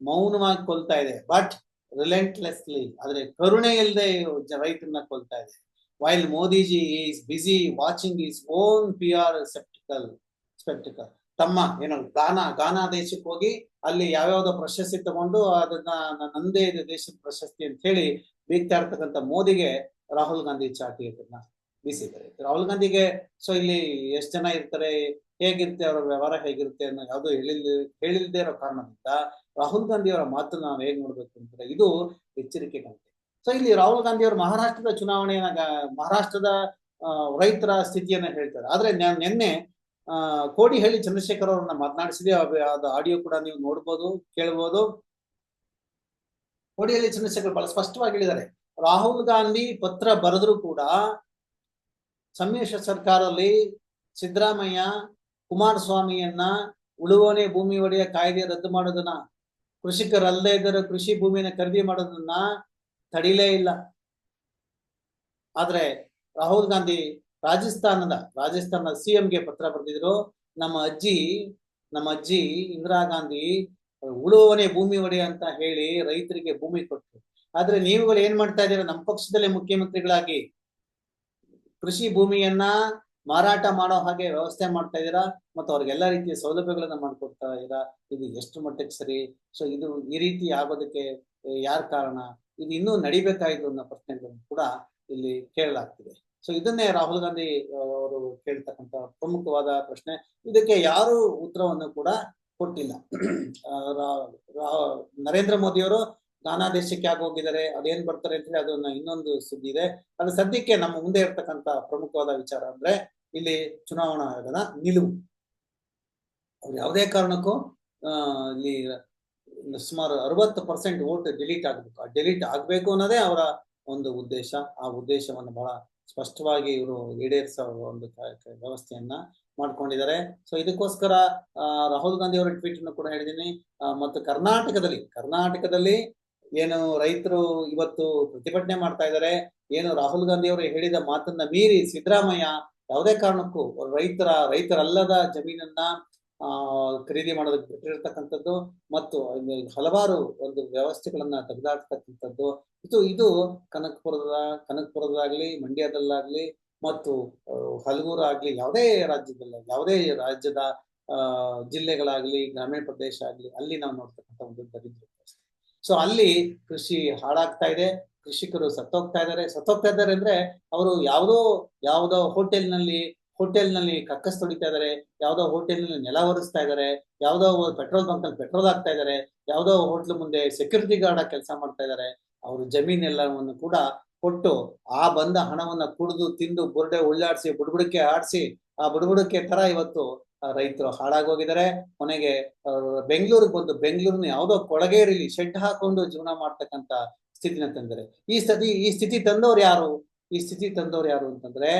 ಮೌನವಾಗಿ ಕೊಲ್ತಾ ಇದೆ. ಬಟ್ ರಿಲೆಂಟ್ಲೆಸ್ಲಿ ಆದ್ರೆ ಕರುಣೆ ಇಲ್ಲದೆ ರೈತರನ್ನ ಕೊಲ್ತಾ ಇದೆ. While Modiji is busy watching his own P R spectacle spectacle ತಮ್ಮ ಏನು ಗಾನಾ ಗಾನಾ ದೇಶಕ್ಕೆ ಹೋಗಿ ಅಲ್ಲಿ ಯಾವ್ಯಾವ್ದೋ ಪ್ರಶಸ್ತಿ ತಗೊಂಡು ಅದನ್ನ ನಂದೇ ದೇಶದ ಪ್ರಶಸ್ತಿ ಅಂತ ಹೇಳಿ ಬೀಗ್ತಾ ಇರ್ತಕ್ಕಂಥ ಮೋದಿಗೆ ರಾಹುಲ್ ಗಾಂಧಿ ಚಾಟಿ ಅದನ್ನ ಬೀಸಿದ್ದಾರೆ. ರಾಹುಲ್ ಗಾಂಧಿಗೆ ಸೊ ಇಲ್ಲಿ ಎಷ್ಟು ಜನ ಇರ್ತಾರೆ, ಹೇಗಿರುತ್ತೆ ಅವರ ವ್ಯವಹಾರ ಹೇಗಿರುತ್ತೆ ಅನ್ನೋ ಯಾವುದು ಹೇಳಿಲ್, ಹೇಳಿಲ್ದೇ ಇರೋ ಕಾರಣದಿಂದ ರಾಹುಲ್ ಗಾಂಧಿ ಅವರ ಮಾತನ್ನ ನಾವು ಹೇಗ್ ನೋಡ್ಬೇಕು ಅಂತಂದ್ರೆ ಇದು ಎಚ್ಚರಿಕೆ ಕಾಣ್ತದೆ ಸೊ ಇಲ್ಲಿ ರಾಹುಲ್ ಗಾಂಧಿ ಅವರು ಮಹಾರಾಷ್ಟ್ರದ ಚುನಾವಣೆಯನ್ನ ಮಹಾರಾಷ್ಟ್ರದ ರೈತರ ಸ್ಥಿತಿಯನ್ನ ಹೇಳ್ತಾರೆ. ಆದ್ರೆ ನಾನು ನಿನ್ನೆ, ಆ, ಕೋಡಿಹಳ್ಳಿ ಚಂದ್ರಶೇಖರ್ ಅವರನ್ನ ಮಾತನಾಡಿಸಿದೆ ಅದು ಆಡಿಯೋ ಕೂಡ ನೀವು ನೋಡ್ಬೋದು, ಕೇಳ್ಬೋದು. ಕೋಡಿಹಳ್ಳಿ ಚಂದ್ರಶೇಖರ್ ಬಹಳ ಸ್ಪಷ್ಟವಾಗಿ ಹೇಳಿದ್ದಾರೆ. ರಾಹುಲ್ ಗಾಂಧಿ ಪತ್ರ ಬರೆದ್ರು ಕೂಡ ಸಮ್ಮಿಶ್ರ ಸರ್ಕಾರದಲ್ಲಿ ಸಿದ್ದರಾಮಯ್ಯ ಕುಮಾರಸ್ವಾಮಿಯನ್ನ ಉಳುವನೆ ಭೂಮಿ ಒಡೆಯ ಕಾಯ್ದೆ ರದ್ದು ಮಾಡೋದನ್ನ, ಕೃಷಿಕರಲ್ಲದೆ ಇದ್ದರೆ ಕೃಷಿ ಭೂಮಿನ ಖರೀದಿ ಮಾಡೋದನ್ನ ತಡಿಲೇ ಇಲ್ಲ. ಆದ್ರೆ ರಾಹುಲ್ ಗಾಂಧಿ ರಾಜಸ್ಥಾನದ ರಾಜಸ್ಥಾನದ ಸಿಎಂಗೆ ಪತ್ರ ಬರೆದಿದ್ರು, ನಮ್ಮ ಅಜ್ಜಿ ನಮ್ಮ ಅಜ್ಜಿ ಇಂದಿರಾ ಗಾಂಧಿ ಉಳುವನೆ ಭೂಮಿ ಒಡೆಯ ಅಂತ ಹೇಳಿ ರೈತರಿಗೆ ಭೂಮಿ ಕೊಟ್ಟರು ಆದ್ರೆ ನೀವುಗಳು ಏನ್ ಮಾಡ್ತಾ ಇದ್ದೀರಾ? ನಮ್ಮ ಪಕ್ಷದಲ್ಲೇ ಮುಖ್ಯಮಂತ್ರಿಗಳಾಗಿ ಕೃಷಿ ಭೂಮಿಯನ್ನ ಮಾರಾಟ ಮಾಡೋ ಹಾಗೆ ವ್ಯವಸ್ಥೆ ಮಾಡ್ತಾ ಇದ್ದೀರಾ? ಮತ್ತು ಅವ್ರಿಗೆಲ್ಲ ರೀತಿಯ ಸೌಲಭ್ಯಗಳನ್ನ ಮಾಡ್ಕೊಡ್ತಾ ಇದ್ದೀರಾ? ಇದು ಎಷ್ಟು ಮಟ್ಟಕ್ಕೆ ಸರಿ? ಸೊ ಇದು ಈ ರೀತಿ ಆಗೋದಕ್ಕೆ ಯಾರ ಕಾರಣ? ಇದು ಇನ್ನೂ ನಡಿಬೇಕಾಯ್ತು ಅನ್ನೋ ಪ್ರಶ್ನೆಗಳನ್ನು ಕೂಡ ಇಲ್ಲಿ ಕೇಳಲಾಗ್ತಿದೆ. ಸೊ ಇದನ್ನೇ ರಾಹುಲ್ ಗಾಂಧಿ ಅವರು ಕೇಳ್ತಕ್ಕಂತ ಪ್ರಮುಖವಾದ ಪ್ರಶ್ನೆ. ಇದಕ್ಕೆ ಯಾರು ಉತ್ತರವನ್ನು ಕೂಡ ಕೊಟ್ಟಿಲ್ಲ. (clears throat) ನರೇಂದ್ರ ಮೋದಿ ಅವರು ನಾನಾ ದೇಶಕ್ಕೆ ಯಾಕೆ ಹೋಗಿದ್ದಾರೆ? ಅದೇನ್ ಬರ್ತಾರೆ ಅಂತ ಹೇಳಿ ಅದನ್ನ ಇನ್ನೊಂದು ಸುದ್ದಿ ಇದೆ. ಅದು ಸದ್ಯಕ್ಕೆ ನಮ್ಮ ಮುಂದೆ ಇರ್ತಕ್ಕಂತ ಪ್ರಮುಖವಾದ ವಿಚಾರ ಅಂದ್ರೆ ಇಲ್ಲಿ ಚುನಾವಣಾ ಆಯೋಗದ ನಿಲುವು. ಅವ್ರು ಯಾವುದೇ ಕಾರಣಕ್ಕೂ ಇಲ್ಲಿ ಸುಮಾರು ಅರವತ್ತು ಪರ್ಸೆಂಟ್ ವೋಟ್ ಡಿಲೀಟ್ ಆಗ್ಬೇಕು. ಆ ಡಿಲೀಟ್ ಆಗ್ಬೇಕು ಅನ್ನೋದೇ ಅವರ ಒಂದು ಉದ್ದೇಶ. ಆ ಉದ್ದೇಶವನ್ನು ಬಹಳ ಸ್ಪಷ್ಟವಾಗಿ ಇವರು ಈಡೇರಿಸೋ ಒಂದು ವ್ಯವಸ್ಥೆಯನ್ನ ಮಾಡ್ಕೊಂಡಿದ್ದಾರೆ. ಸೊ ಇದಕ್ಕೋಸ್ಕರ ರಾಹುಲ್ ಗಾಂಧಿ ಅವರ ಟ್ವೀಟ್ ಅನ್ನು ಕೂಡ ಹೇಳಿದ್ದೀನಿ. ಮತ್ತು ಕರ್ನಾಟಕದಲ್ಲಿ ಕರ್ನಾಟಕದಲ್ಲಿ ಏನು ರೈತರು ಇವತ್ತು ಪ್ರತಿಭಟನೆ ಮಾಡ್ತಾ ಇದ್ದಾರೆ ಏನು ರಾಹುಲ್ ಗಾಂಧಿ ಅವರು ಹೇಳಿದ ಮಾತನ್ನ ಮೀರಿ ಸಿದ್ದರಾಮಯ್ಯ ಯಾವುದೇ ಕಾರಣಕ್ಕೂ ರೈತರ, ರೈತರಲ್ಲದ ಜಮೀನನ್ನ, ಆ, ಖರೀದಿ ಮಾಡೋದಕ್ಕೆ ಬಿಟ್ಟಿರ್ತಕ್ಕಂಥದ್ದು ಮತ್ತು ಹಲವಾರು ಒಂದು ವ್ಯವಸ್ಥೆಗಳನ್ನ ತೆಗೆದಾಡ್ತಕ್ಕಂಥದ್ದು. ಇದು ಇದು ಕನಕಪುರದ ಕನಕಪುರದಾಗ್ಲಿ ಮಂಡ್ಯದಲ್ಲಾಗ್ಲಿ ಮತ್ತು ಹಲಗೂರು ಆಗ್ಲಿ ಯಾವುದೇ ರಾಜ್ಯದಲ್ಲ, ಯಾವುದೇ ರಾಜ್ಯದ ಜಿಲ್ಲೆಗಳಾಗ್ಲಿ, ಗ್ರಾಮೀಣ ಪ್ರದೇಶ ಆಗ್ಲಿ, ಅಲ್ಲಿ ನಾವು ನೋಡ್ತಕ್ಕಂಥ ಒಂದು ದರಿದ್ರ. ಸೊ ಅಲ್ಲಿ ಕೃಷಿ ಹಾಳಾಗ್ತಾ ಇದೆ. ಕೃಷಿಕರು ಸತ್ತೋಗ್ತಾ ಇದ್ದಾರೆ. ಸತ್ತೋಗ್ತಾ ಇದ್ದಾರೆ ಅಂದ್ರೆ ಅವರು ಯಾವುದೋ ಯಾವುದೋ ಹೋಟೆಲ್ನಲ್ಲಿ ಹೋಟೆಲ್ನಲ್ಲಿ ಕಕ್ಕಸ್ ತೊಳಿತಾ ಇದ್ದಾರೆ. ಯಾವುದೋ ಹೋಟೆಲ್ನಲ್ಲಿ ನೆಲ ಒರೆಸ್ತಾ ಇದ್ದಾರೆ. ಯಾವುದೋ ಪೆಟ್ರೋಲ್ ಬಂಕ್ನಲ್ಲಿ ಪೆಟ್ರೋಲ್ ಹಾಕ್ತಾ ಇದ್ದಾರೆ. ಯಾವ್ದೋ ಹೋಟ್ಲ್ ಮುಂದೆ ಸೆಕ್ಯೂರಿಟಿ ಗಾರ್ಡ್ ಕೆಲಸ ಮಾಡ್ತಾ ಇದ್ದಾರೆ. ಅವರು ಜಮೀನೆಲ್ಲವನ್ನು ಕೂಡ ಕೊಟ್ಟು ಆ ಬಂದ ಹಣವನ್ನ ಕುಡಿದು, ತಿಂದು, ಬುರ್ಡೆ ಉಳ್ಳಾಡಿಸಿ, ಬುಡ್ಬುಡಕ್ಕೆ ಆಡಿಸಿ, ಆ ಬುಡ್ಬುಡಕ್ಕೆ ತರ ಇವತ್ತು ರೈತರು ಹಾಳಾಗೋಗಿದ್ದಾರೆ ಕೊನೆಗೆ ಬೆಂಗಳೂರಿಗೆ ಬಂದು ಬೆಂಗಳೂರಿನ ಯಾವುದೋ ಕೊಳಗೇರಿಲಿ ಶೆಡ್ ಹಾಕೊಂಡು ಜೀವನ ಮಾಡ್ತಕ್ಕಂತ ಸ್ಥಿತಿನ ತಂದರೆ ಈ ಸ್ಥಿತಿ ಈ ಸ್ಥಿತಿ ತಂದವ್ರು ಯಾರು? ಈ ಸ್ಥಿತಿ ತಂದವ್ರು ಯಾರು ಅಂತಂದ್ರೆ,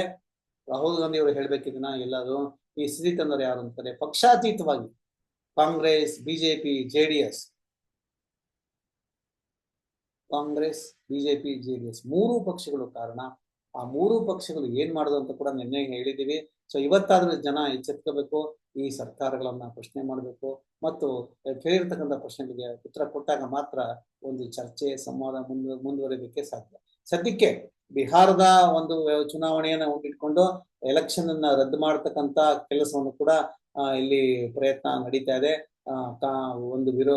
ರಾಹುಲ್ ಗಾಂಧಿ ಅವರು ಹೇಳ್ಬೇಕಿದನ್ನ ಎಲ್ಲರೂ ಈ ಸ್ಥಿತಿ ತಂದವ್ರು ಯಾರು ಅಂತಂದ್ರೆ ಪಕ್ಷಾತೀತವಾಗಿ Congress, BJP JDS Congress, BJP JDS ಮೂರು ಪಕ್ಷಗಳು ಕಾರಣ. ಆ ಮೂರು ಪಕ್ಷಗಳು ಏನ್ ಮಾಡೋದು ಅಂತ ಕೂಡ ನಿನ್ನೆ ಹೇಳಿದೀವಿ ಸೊ ಇವತ್ತಾದ್ರೆ ಜನ ಎಚ್ಚೆತ್ಕೋಬೇಕು, ಈ ಸರ್ಕಾರಗಳನ್ನ ಪ್ರಶ್ನೆ ಮಾಡಬೇಕು, ಮತ್ತು ಕೇಳಿರ್ತಕ್ಕಂಥ ಪ್ರಶ್ನೆಗಳಿಗೆ ಉತ್ತರ ಕೊಟ್ಟಾಗ ಮಾತ್ರ ಒಂದು ಚರ್ಚೆ, ಸಂವಾದ ಮುಂದು ಮುಂದುವರಿಯೋದಕ್ಕೆ ಸಾಧ್ಯ. ಸದ್ಯಕ್ಕೆ ಬಿಹಾರದ ಒಂದು ಚುನಾವಣೆಯನ್ನ ಇಟ್ಕೊಂಡು ಎಲೆಕ್ಷನ್ ಅನ್ನ ರದ್ದು ಮಾಡತಕ್ಕಂತ ಕೆಲಸವನ್ನು ಕೂಡ ಇಲ್ಲಿ ಪ್ರಯತ್ನ ನಡೀತಾ ಇದೆ. ಒಂದು ವಿರೋ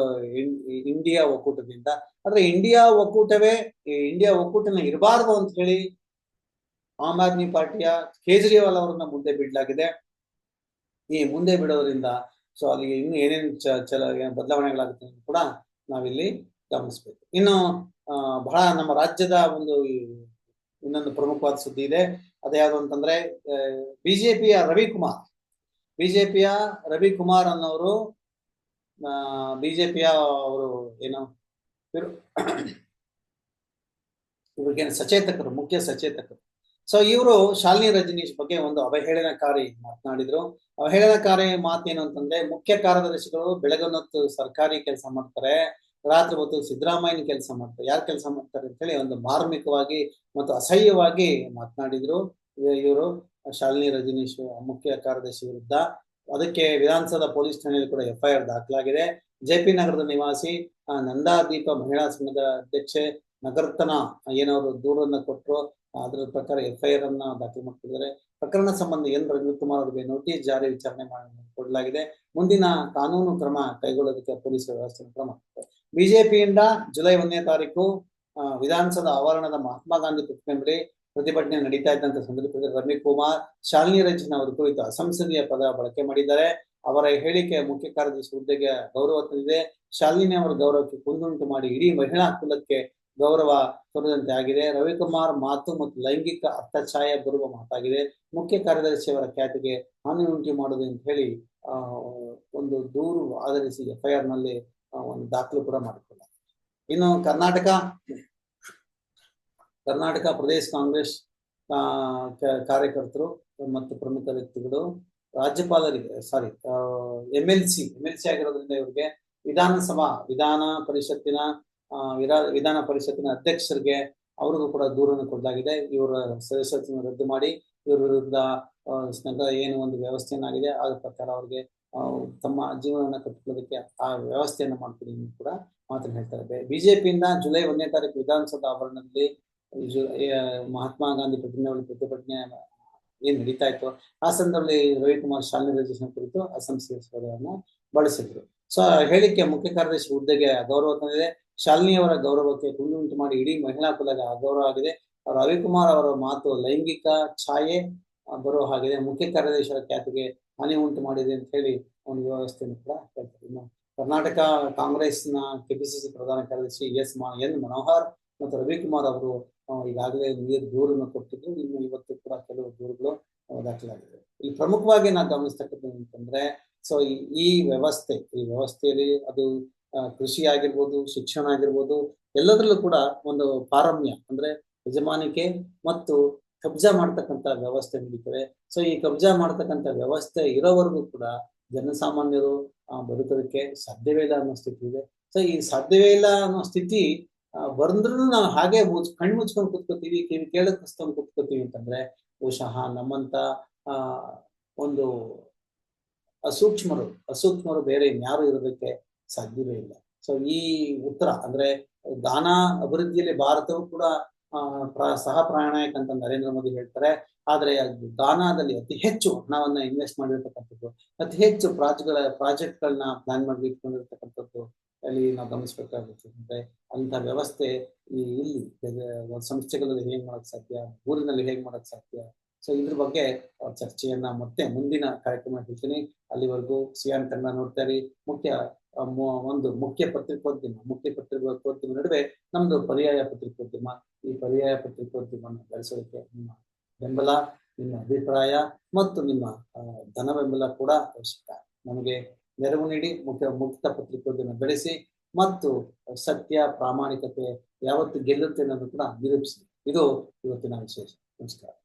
ಇಂಡಿಯಾ ಒಕ್ಕೂಟದಿಂದ. ಆದ್ರೆ ಇಂಡಿಯಾ ಒಕ್ಕೂಟವೇ ಇಂಡಿಯಾ ಒಕ್ಕೂಟನ ಇರಬಾರ್ದು ಅಂತ ಹೇಳಿ ಆಮ್ ಆದ್ಮಿ ಪಾರ್ಟಿಯ ಕೇಜ್ರಿವಾಲ್ ಅವರನ್ನ ಮುಂದೆ ಬಿಡಲಾಗಿದೆ. ಈ ಮುಂದೆ ಬಿಡೋದ್ರಿಂದ ಸೊ ಅಲ್ಲಿ ಇನ್ನು ಏನೇನು ಚಲ ಬದಲಾವಣೆಗಳಾಗುತ್ತೆ ಕೂಡ ನಾವಿಲ್ಲಿ ಗಮನಿಸ್ಬೇಕು. ಇನ್ನು ಬಹಳ ನಮ್ಮ ರಾಜ್ಯದ ಒಂದು ಇನ್ನೊಂದು ಪ್ರಮುಖವಾದ ಸುದ್ದಿ ಇದೆ. ಅದ್ಯಾವುದು ಅಂತಂದ್ರೆ ಬಿಜೆಪಿಯ ರವಿಕುಮಾರ್. ಬಿಜೆಪಿಯ ರವಿಕುಮಾರ್ ಅನ್ನೋರು ಬಿಜೆಪಿಯ ಅವರು ಏನು, ಇವ್ರು, ಇವ್ರಿಗೇನು ಸಚೇತಕರು, ಮುಖ್ಯ ಸಚೇತಕರು. ಸೊ ಇವರು ಶಾಲಿನಿ ರಜನೀಶ್ ಬಗ್ಗೆ ಒಂದು ಅವಹೇಳನಕಾರಿ ಮಾತನಾಡಿದ್ರು. ಅವಹೇಳನಕಾರಿ ಮಾತೇನು ಅಂತಂದ್ರೆ, ಮುಖ್ಯ ಕಾರ್ಯದರ್ಶಿಗಳು ಬೆಳಗಿನ ಹೊತ್ತು ಸರ್ಕಾರಿ ಕೆಲಸ ಮಾಡ್ತಾರೆ, ರಾತ್ರಿ ಹೊತ್ತು ಸಿದ್ದರಾಮಯ್ಯನ ಕೆಲಸ ಮಾಡ್ತಾರೆ. ಯಾರು ಕೆಲಸ ಮಾಡ್ತಾರೆ ಅಂತ ಹೇಳಿ ಒಂದು ಮಾರ್ಮಿಕವಾಗಿ ಮತ್ತು ಅಸಹ್ಯವಾಗಿ ಮಾತನಾಡಿದ್ರು ಇವರು, ಶಾಲಿನಿ ರಜನೀಶ್ ಮುಖ್ಯ ಕಾರ್ಯದರ್ಶಿ ವಿರುದ್ಧ. ಅದಕ್ಕೆ ವಿಧಾನಸೌಧ ಪೊಲೀಸ್ ಠಾಣೆಯಲ್ಲಿ ಕೂಡ ಎಫ್ಐಆರ್ ದಾಖಲಾಗಿದೆ. ಜೆ ಪಿ ನಗರದ ನಿವಾಸಿ ನಂದಾದೀಪ ಮಹಿಳಾ ಸಂಘದ ಅಧ್ಯಕ್ಷೆ ನಗರ್ತನ ಏನವರು ದೂರನ್ನ ಕೊಟ್ಟರು ಅದರ ಪ್ರಕಾರ ಎಫ್ಐಆರ್ ಅನ್ನ ದಾಖಲು ಮಾಡ್ತಿದ್ದಾರೆ ಪ್ರಕರಣ ಸಂಬಂಧ ಎನ್ ಕುಮಾರ್ ಅವರಿಗೆ ನೋಟಿಸ್ ಜಾರಿ ವಿಚಾರಣೆ ಕೊಡಲಾಗಿದೆ ಮುಂದಿನ ಕಾನೂನು ಕ್ರಮ ಕೈಗೊಳ್ಳೋದಕ್ಕೆ ಪೊಲೀಸ್ ವ್ಯವಸ್ಥೆ ಕ್ರಮ ಬಿಜೆಪಿಯಿಂದ ಜುಲೈ ಒಂದನೇ ತಾರೀಕು ವಿಧಾನಸೌಧ ಆವರಣದ ಮಹಾತ್ಮ ಗಾಂಧಿ ಪ್ರತಿಮೆ ಬಳಿ ಪ್ರತಿಭಟನೆ ನಡೀತಾ ಇದ್ದಂತ ಸಂದರ್ಭದಲ್ಲಿ ರವಿಕುಮಾರ್ ಶಾಲಿನಿ ರಂಜನ್ ಅವರ ಕುರಿತು ಅಸಂಸದೀಯ ಪದ ಬಳಕೆ ಮಾಡಿದ್ದಾರೆ. ಅವರ ಹೇಳಿಕೆ ಮುಖ್ಯ ಕಾರ್ಯದರ್ಶಿ ಹುದ್ದೆಗೆ ಗೌರವ ತಂದಿದೆ. ಶಾಲಿನಿ ಅವರ ಗೌರವಕ್ಕೆ ಕುಂದುಂಟು ಮಾಡಿ ಇಡೀ ಮಹಿಳಾ ಕುಲಕ್ಕೆ ಗೌರವ ತೋರಿದಂತೆ ಆಗಿದೆ. ರವಿಕುಮಾರ್ ಮಾತು ಮತ್ತು ಲೈಂಗಿಕ ಅರ್ಥಛಾಯ ಬರುವ ಮಾತಾಗಿದೆ. ಮುಖ್ಯ ಕಾರ್ಯದರ್ಶಿಯವರ ಖ್ಯಾತಿಗೆ ಹಾನಿ ಉಂಟು ಮಾಡುವುದು ಅಂತ ಹೇಳಿ, ಆ, ಒಂದು ದೂರು ಆಧರಿಸಿ ಎಫ್ಐಆರ್ನಲ್ಲಿ ಒಂದು ದಾಖಲು ಕೂಡ ಮಾಡಿಕೊಳ್ಳ ಇನ್ನು ಕರ್ನಾಟಕ ಕರ್ನಾಟಕ ಪ್ರದೇಶ ಕಾಂಗ್ರೆಸ್ ಕಾರ್ಯಕರ್ತರು ಮತ್ತು ಪ್ರಮುಖ ವ್ಯಕ್ತಿಗಳು, ರಾಜ್ಯಪಾಲರಿಗೆ sorry M L C M L C ಆಗಿರೋದ್ರಿಂದ ಇವರಿಗೆ ವಿಧಾನಸಭಾ, ವಿಧಾನ ಪರಿಷತ್ತಿನ ವಿಧಾನ ಪರಿಷತ್ತಿನ ಅಧ್ಯಕ್ಷರಿಗೆ ಅವ್ರಿಗೂ ಕೂಡ ದೂರನ್ನು ಕೊಡಲಾಗಿದೆ. ಇವರ ಸದಸ್ಯತ್ವವನ್ನು ರದ್ದು ಮಾಡಿ, ಇವರ ವಿರುದ್ಧ ಏನು ಒಂದು ವ್ಯವಸ್ಥೆಯನ್ನಾಗಿದೆ ಆ ಪ್ರಕಾರ ಅವ್ರಿಗೆ ತಮ್ಮ ಜೀವನವನ್ನು ಕಟ್ಟಿಕೊಳ್ಳೋದಕ್ಕೆ ಆ ವ್ಯವಸ್ಥೆಯನ್ನು ಮಾಡ್ತೀನಿ ಕೂಡ ಮಾತನ್ನು ಹೇಳ್ತಾರೆ ಬಿಜೆಪಿಯಿಂದ ಜುಲೈ ಒಂದನೇ ತಾರೀಕು ವಿಧಾನಸೌಧ ಆವರಣದಲ್ಲಿ ಮಹಾತ್ಮ ಗಾಂಧಿ ಪ್ರತಿಮೆ ಪ್ರತಿಭಟನೆ ಏನ್ ನಡೀತಾ ಇತ್ತು, ಆ ಸಂದರ್ಭದಲ್ಲಿ ರವಿಕುಮಾರ್ ಶಾಲೆ ರಿಜಿಸ್ಟ್ರೇಷನ್ ಕುರಿತು ಅಸಂಸ್ಕೃತವನ್ನು ಬಳಸಿದ್ರು. ಸೊ ಹೇಳಿಕೆ ಮುಖ್ಯ ಕಾರ್ಯದರ್ಶಿ ಹುದ್ದೆಗೆ ಗೌರವ ತಂದಿದೆ. ಶಾಲಿನಿ ಅವರ ಗೌರವಕ್ಕೆ ಕುಂದುಂಟು ಮಾಡಿ ಇಡೀ ಮಹಿಳಾ ಕುಲದ ಅಗೌರವ ಆಗಿದೆ. ರವಿಕುಮಾರ್ ಅವರ ಮಾತು ಲೈಂಗಿಕ ಛಾಯೆ ಬರೋ ಹಾಗಿದೆ ಮುಖ್ಯ ಕಾರ್ಯದರ್ಶಿಯ ಖ್ಯಾತಿಗೆ ಹಾನಿ ಉಂಟು ಮಾಡಿದೆ ಅಂತ ಹೇಳಿ ಒಂದು ವ್ಯವಸ್ಥೆಯನ್ನು ಕೂಡ ಹೇಳ್ತಾರೆ ಇನ್ನು ಕರ್ನಾಟಕ ಕಾಂಗ್ರೆಸ್ನ ಕೆಪಿಸಿಸಿ ಪ್ರಧಾನ ಕಾರ್ಯದರ್ಶಿ ಎಸ್ ಮಾ, ಎನ್ ಮನೋಹರ್ ಮತ್ತು ರವಿಕುಮಾರ್ ಅವರು ಈಗಾಗಲೇ ನೀರು ದೂರನ್ನು ಕೊಟ್ಟಿದ್ರು. ಇನ್ನು ಇವತ್ತು ಕೂಡ ಕೆಲವು ದೂರುಗಳು ದಾಖಲಾಗಿದೆ. ಇಲ್ಲಿ ಪ್ರಮುಖವಾಗಿ ನಾನು ಗಮನಿಸ್ತಕ್ಕಂಥದ್ದು ಅಂತಂದ್ರೆ ಸೊ ಈ ವ್ಯವಸ್ಥೆ, ಈ ವ್ಯವಸ್ಥೆಯಲ್ಲಿ ಅದು ಕೃಷಿ ಆಗಿರ್ಬೋದು, ಶಿಕ್ಷಣ ಆಗಿರ್ಬೋದು, ಎಲ್ಲದರಲ್ಲೂ ಕೂಡ ಒಂದು ಪಾರಮ್ಯ ಅಂದ್ರೆ ಯಜಮಾನಿಕೆ ಮತ್ತು ಕಬ್ಜಾ ಮಾಡ್ತಕ್ಕಂಥ ವ್ಯವಸ್ಥೆ ನಡೀತವೆ ಸೊ ಈ ಕಬ್ಜಾ ಮಾಡ್ತಕ್ಕಂಥ ವ್ಯವಸ್ಥೆ ಇರೋವರೆಗೂ ಕೂಡ ಜನಸಾಮಾನ್ಯರು ಬದುಕೋದಕ್ಕೆ ಸಾಧ್ಯವೇ ಇಲ್ಲ ಅನ್ನೋ ಸ್ಥಿತಿ ಇದೆ. ಸೊ ಈ ಸಾಧ್ಯವೇ ಇಲ್ಲ ಅನ್ನೋ ಸ್ಥಿತಿ ಬಂದ್ರೂ ನಾವು ಹಾಗೆ ಮುಚ್ ಕಣ್ಣು ಮುಚ್ಕೊಂಡು ಕುತ್ಕೋತೀವಿ, ಕಿವಿ ಕೇಳಕ್ ಕಸ್ಕೊಂಡು ಕುತ್ಕೋತೀವಿ ಅಂತಂದ್ರೆ ಬಹುಶಃ ನಮ್ಮಂತ, ಆ, ಒಂದು ಅಸೂಕ್ಷ್ಮರು ಅಸೂಕ್ಷ್ಮರು ಬೇರೆ ಇನ್ಯಾರು ಇರೋದಕ್ಕೆ ಸಾಧ್ಯವೇ ಇಲ್ಲ. ಸೊ ಈ ಉತ್ತರ ಅಂದ್ರೆ ದಾನ ಅಭಿವೃದ್ಧಿಯಲ್ಲಿ ಭಾರತವು ಕೂಡ ಸಹ ಪ್ರಾಣಾಯಕ ಅಂತ ನರೇಂದ್ರ ಮೋದಿ ಹೇಳ್ತಾರೆ. ಆದ್ರೆ ದಾನದಲ್ಲಿ ಅತಿ ಹೆಚ್ಚು ಹಣವನ್ನ ಇನ್ವೆಸ್ಟ್ ಮಾಡಿರ್ತಕ್ಕಂಥದ್ದು, ಅತಿ ಹೆಚ್ಚು ಪ್ರಾಜೆಕ್ಟ್ಗಳ, ಪ್ರಾಜೆಕ್ಟ್ಗಳನ್ನ ಪ್ಲಾನ್ ಮಾಡಿ ಇಟ್ಕೊಂಡಿರ್ತಕ್ಕಂಥದ್ದು ಅಲ್ಲಿ ನಾವು ಗಮನಿಸಬೇಕಾಗುತ್ತೆ. ಅಂದ್ರೆ ಅಂತ ವ್ಯವಸ್ಥೆ ಈ ಇಲ್ಲಿ ಸಂಸ್ಥೆಗಳಲ್ಲಿ ಹೇಗ್ ಮಾಡಕ್ ಸಾಧ್ಯ, ಊರಿನಲ್ಲಿ ಹೇಗ್ ಮಾಡಕ್ ಸಾಧ್ಯ. ಸೊ ಇದ್ರ ಬಗ್ಗೆ ಚರ್ಚೆಯನ್ನ ಮತ್ತೆ ಮುಂದಿನ ಕಾರ್ಯಕ್ರಮ ಹೇಳ್ತೀನಿ. ಅಲ್ಲಿವರೆಗೂ ಸಿಯಾನ್ ಕನ್ನಡ ಇರಿ. ಮುಖ್ಯ ಒಂದು ಮುಖ್ಯ ಪತ್ರಿಕೋದ್ಯಮ ಮುಖ್ಯ ಪತ್ರಿಕೋದ್ಯಮ ನಡುವೆ ನಮ್ದು ಪರ್ಯಾಯ ಪತ್ರಿಕೋದ್ಯಮ, ಈ ಪರ್ಯಾಯ ಪತ್ರಿಕೋದ್ಯಮವನ್ನು ಬೆಳೆಸೋದಕ್ಕೆ ನಿಮ್ಮ ಬೆಂಬಲ, ನಿಮ್ಮ ಅಭಿಪ್ರಾಯ ಮತ್ತು ನಿಮ್ಮ ಧನ ಬೆಂಬಲ ಕೂಡ ಅವಶ್ಯಕ. ನಮಗೆ ನೆರವು ನೀಡಿ ಮುಖ್ಯ, ಮುಕ್ತ ಪತ್ರಿಕೋದ್ಯಮ ಬೆಳೆಸಿ ಮತ್ತು ಸತ್ಯ, ಪ್ರಾಮಾಣಿಕತೆ ಯಾವತ್ತು ಗೆಲ್ಲುತ್ತೆ ಅನ್ನೋದು ಕೂಡ ನಿರೂಪಿಸಿ. ಇದು ಇವತ್ತಿನ ವಿಶೇಷ. ನಮಸ್ಕಾರ.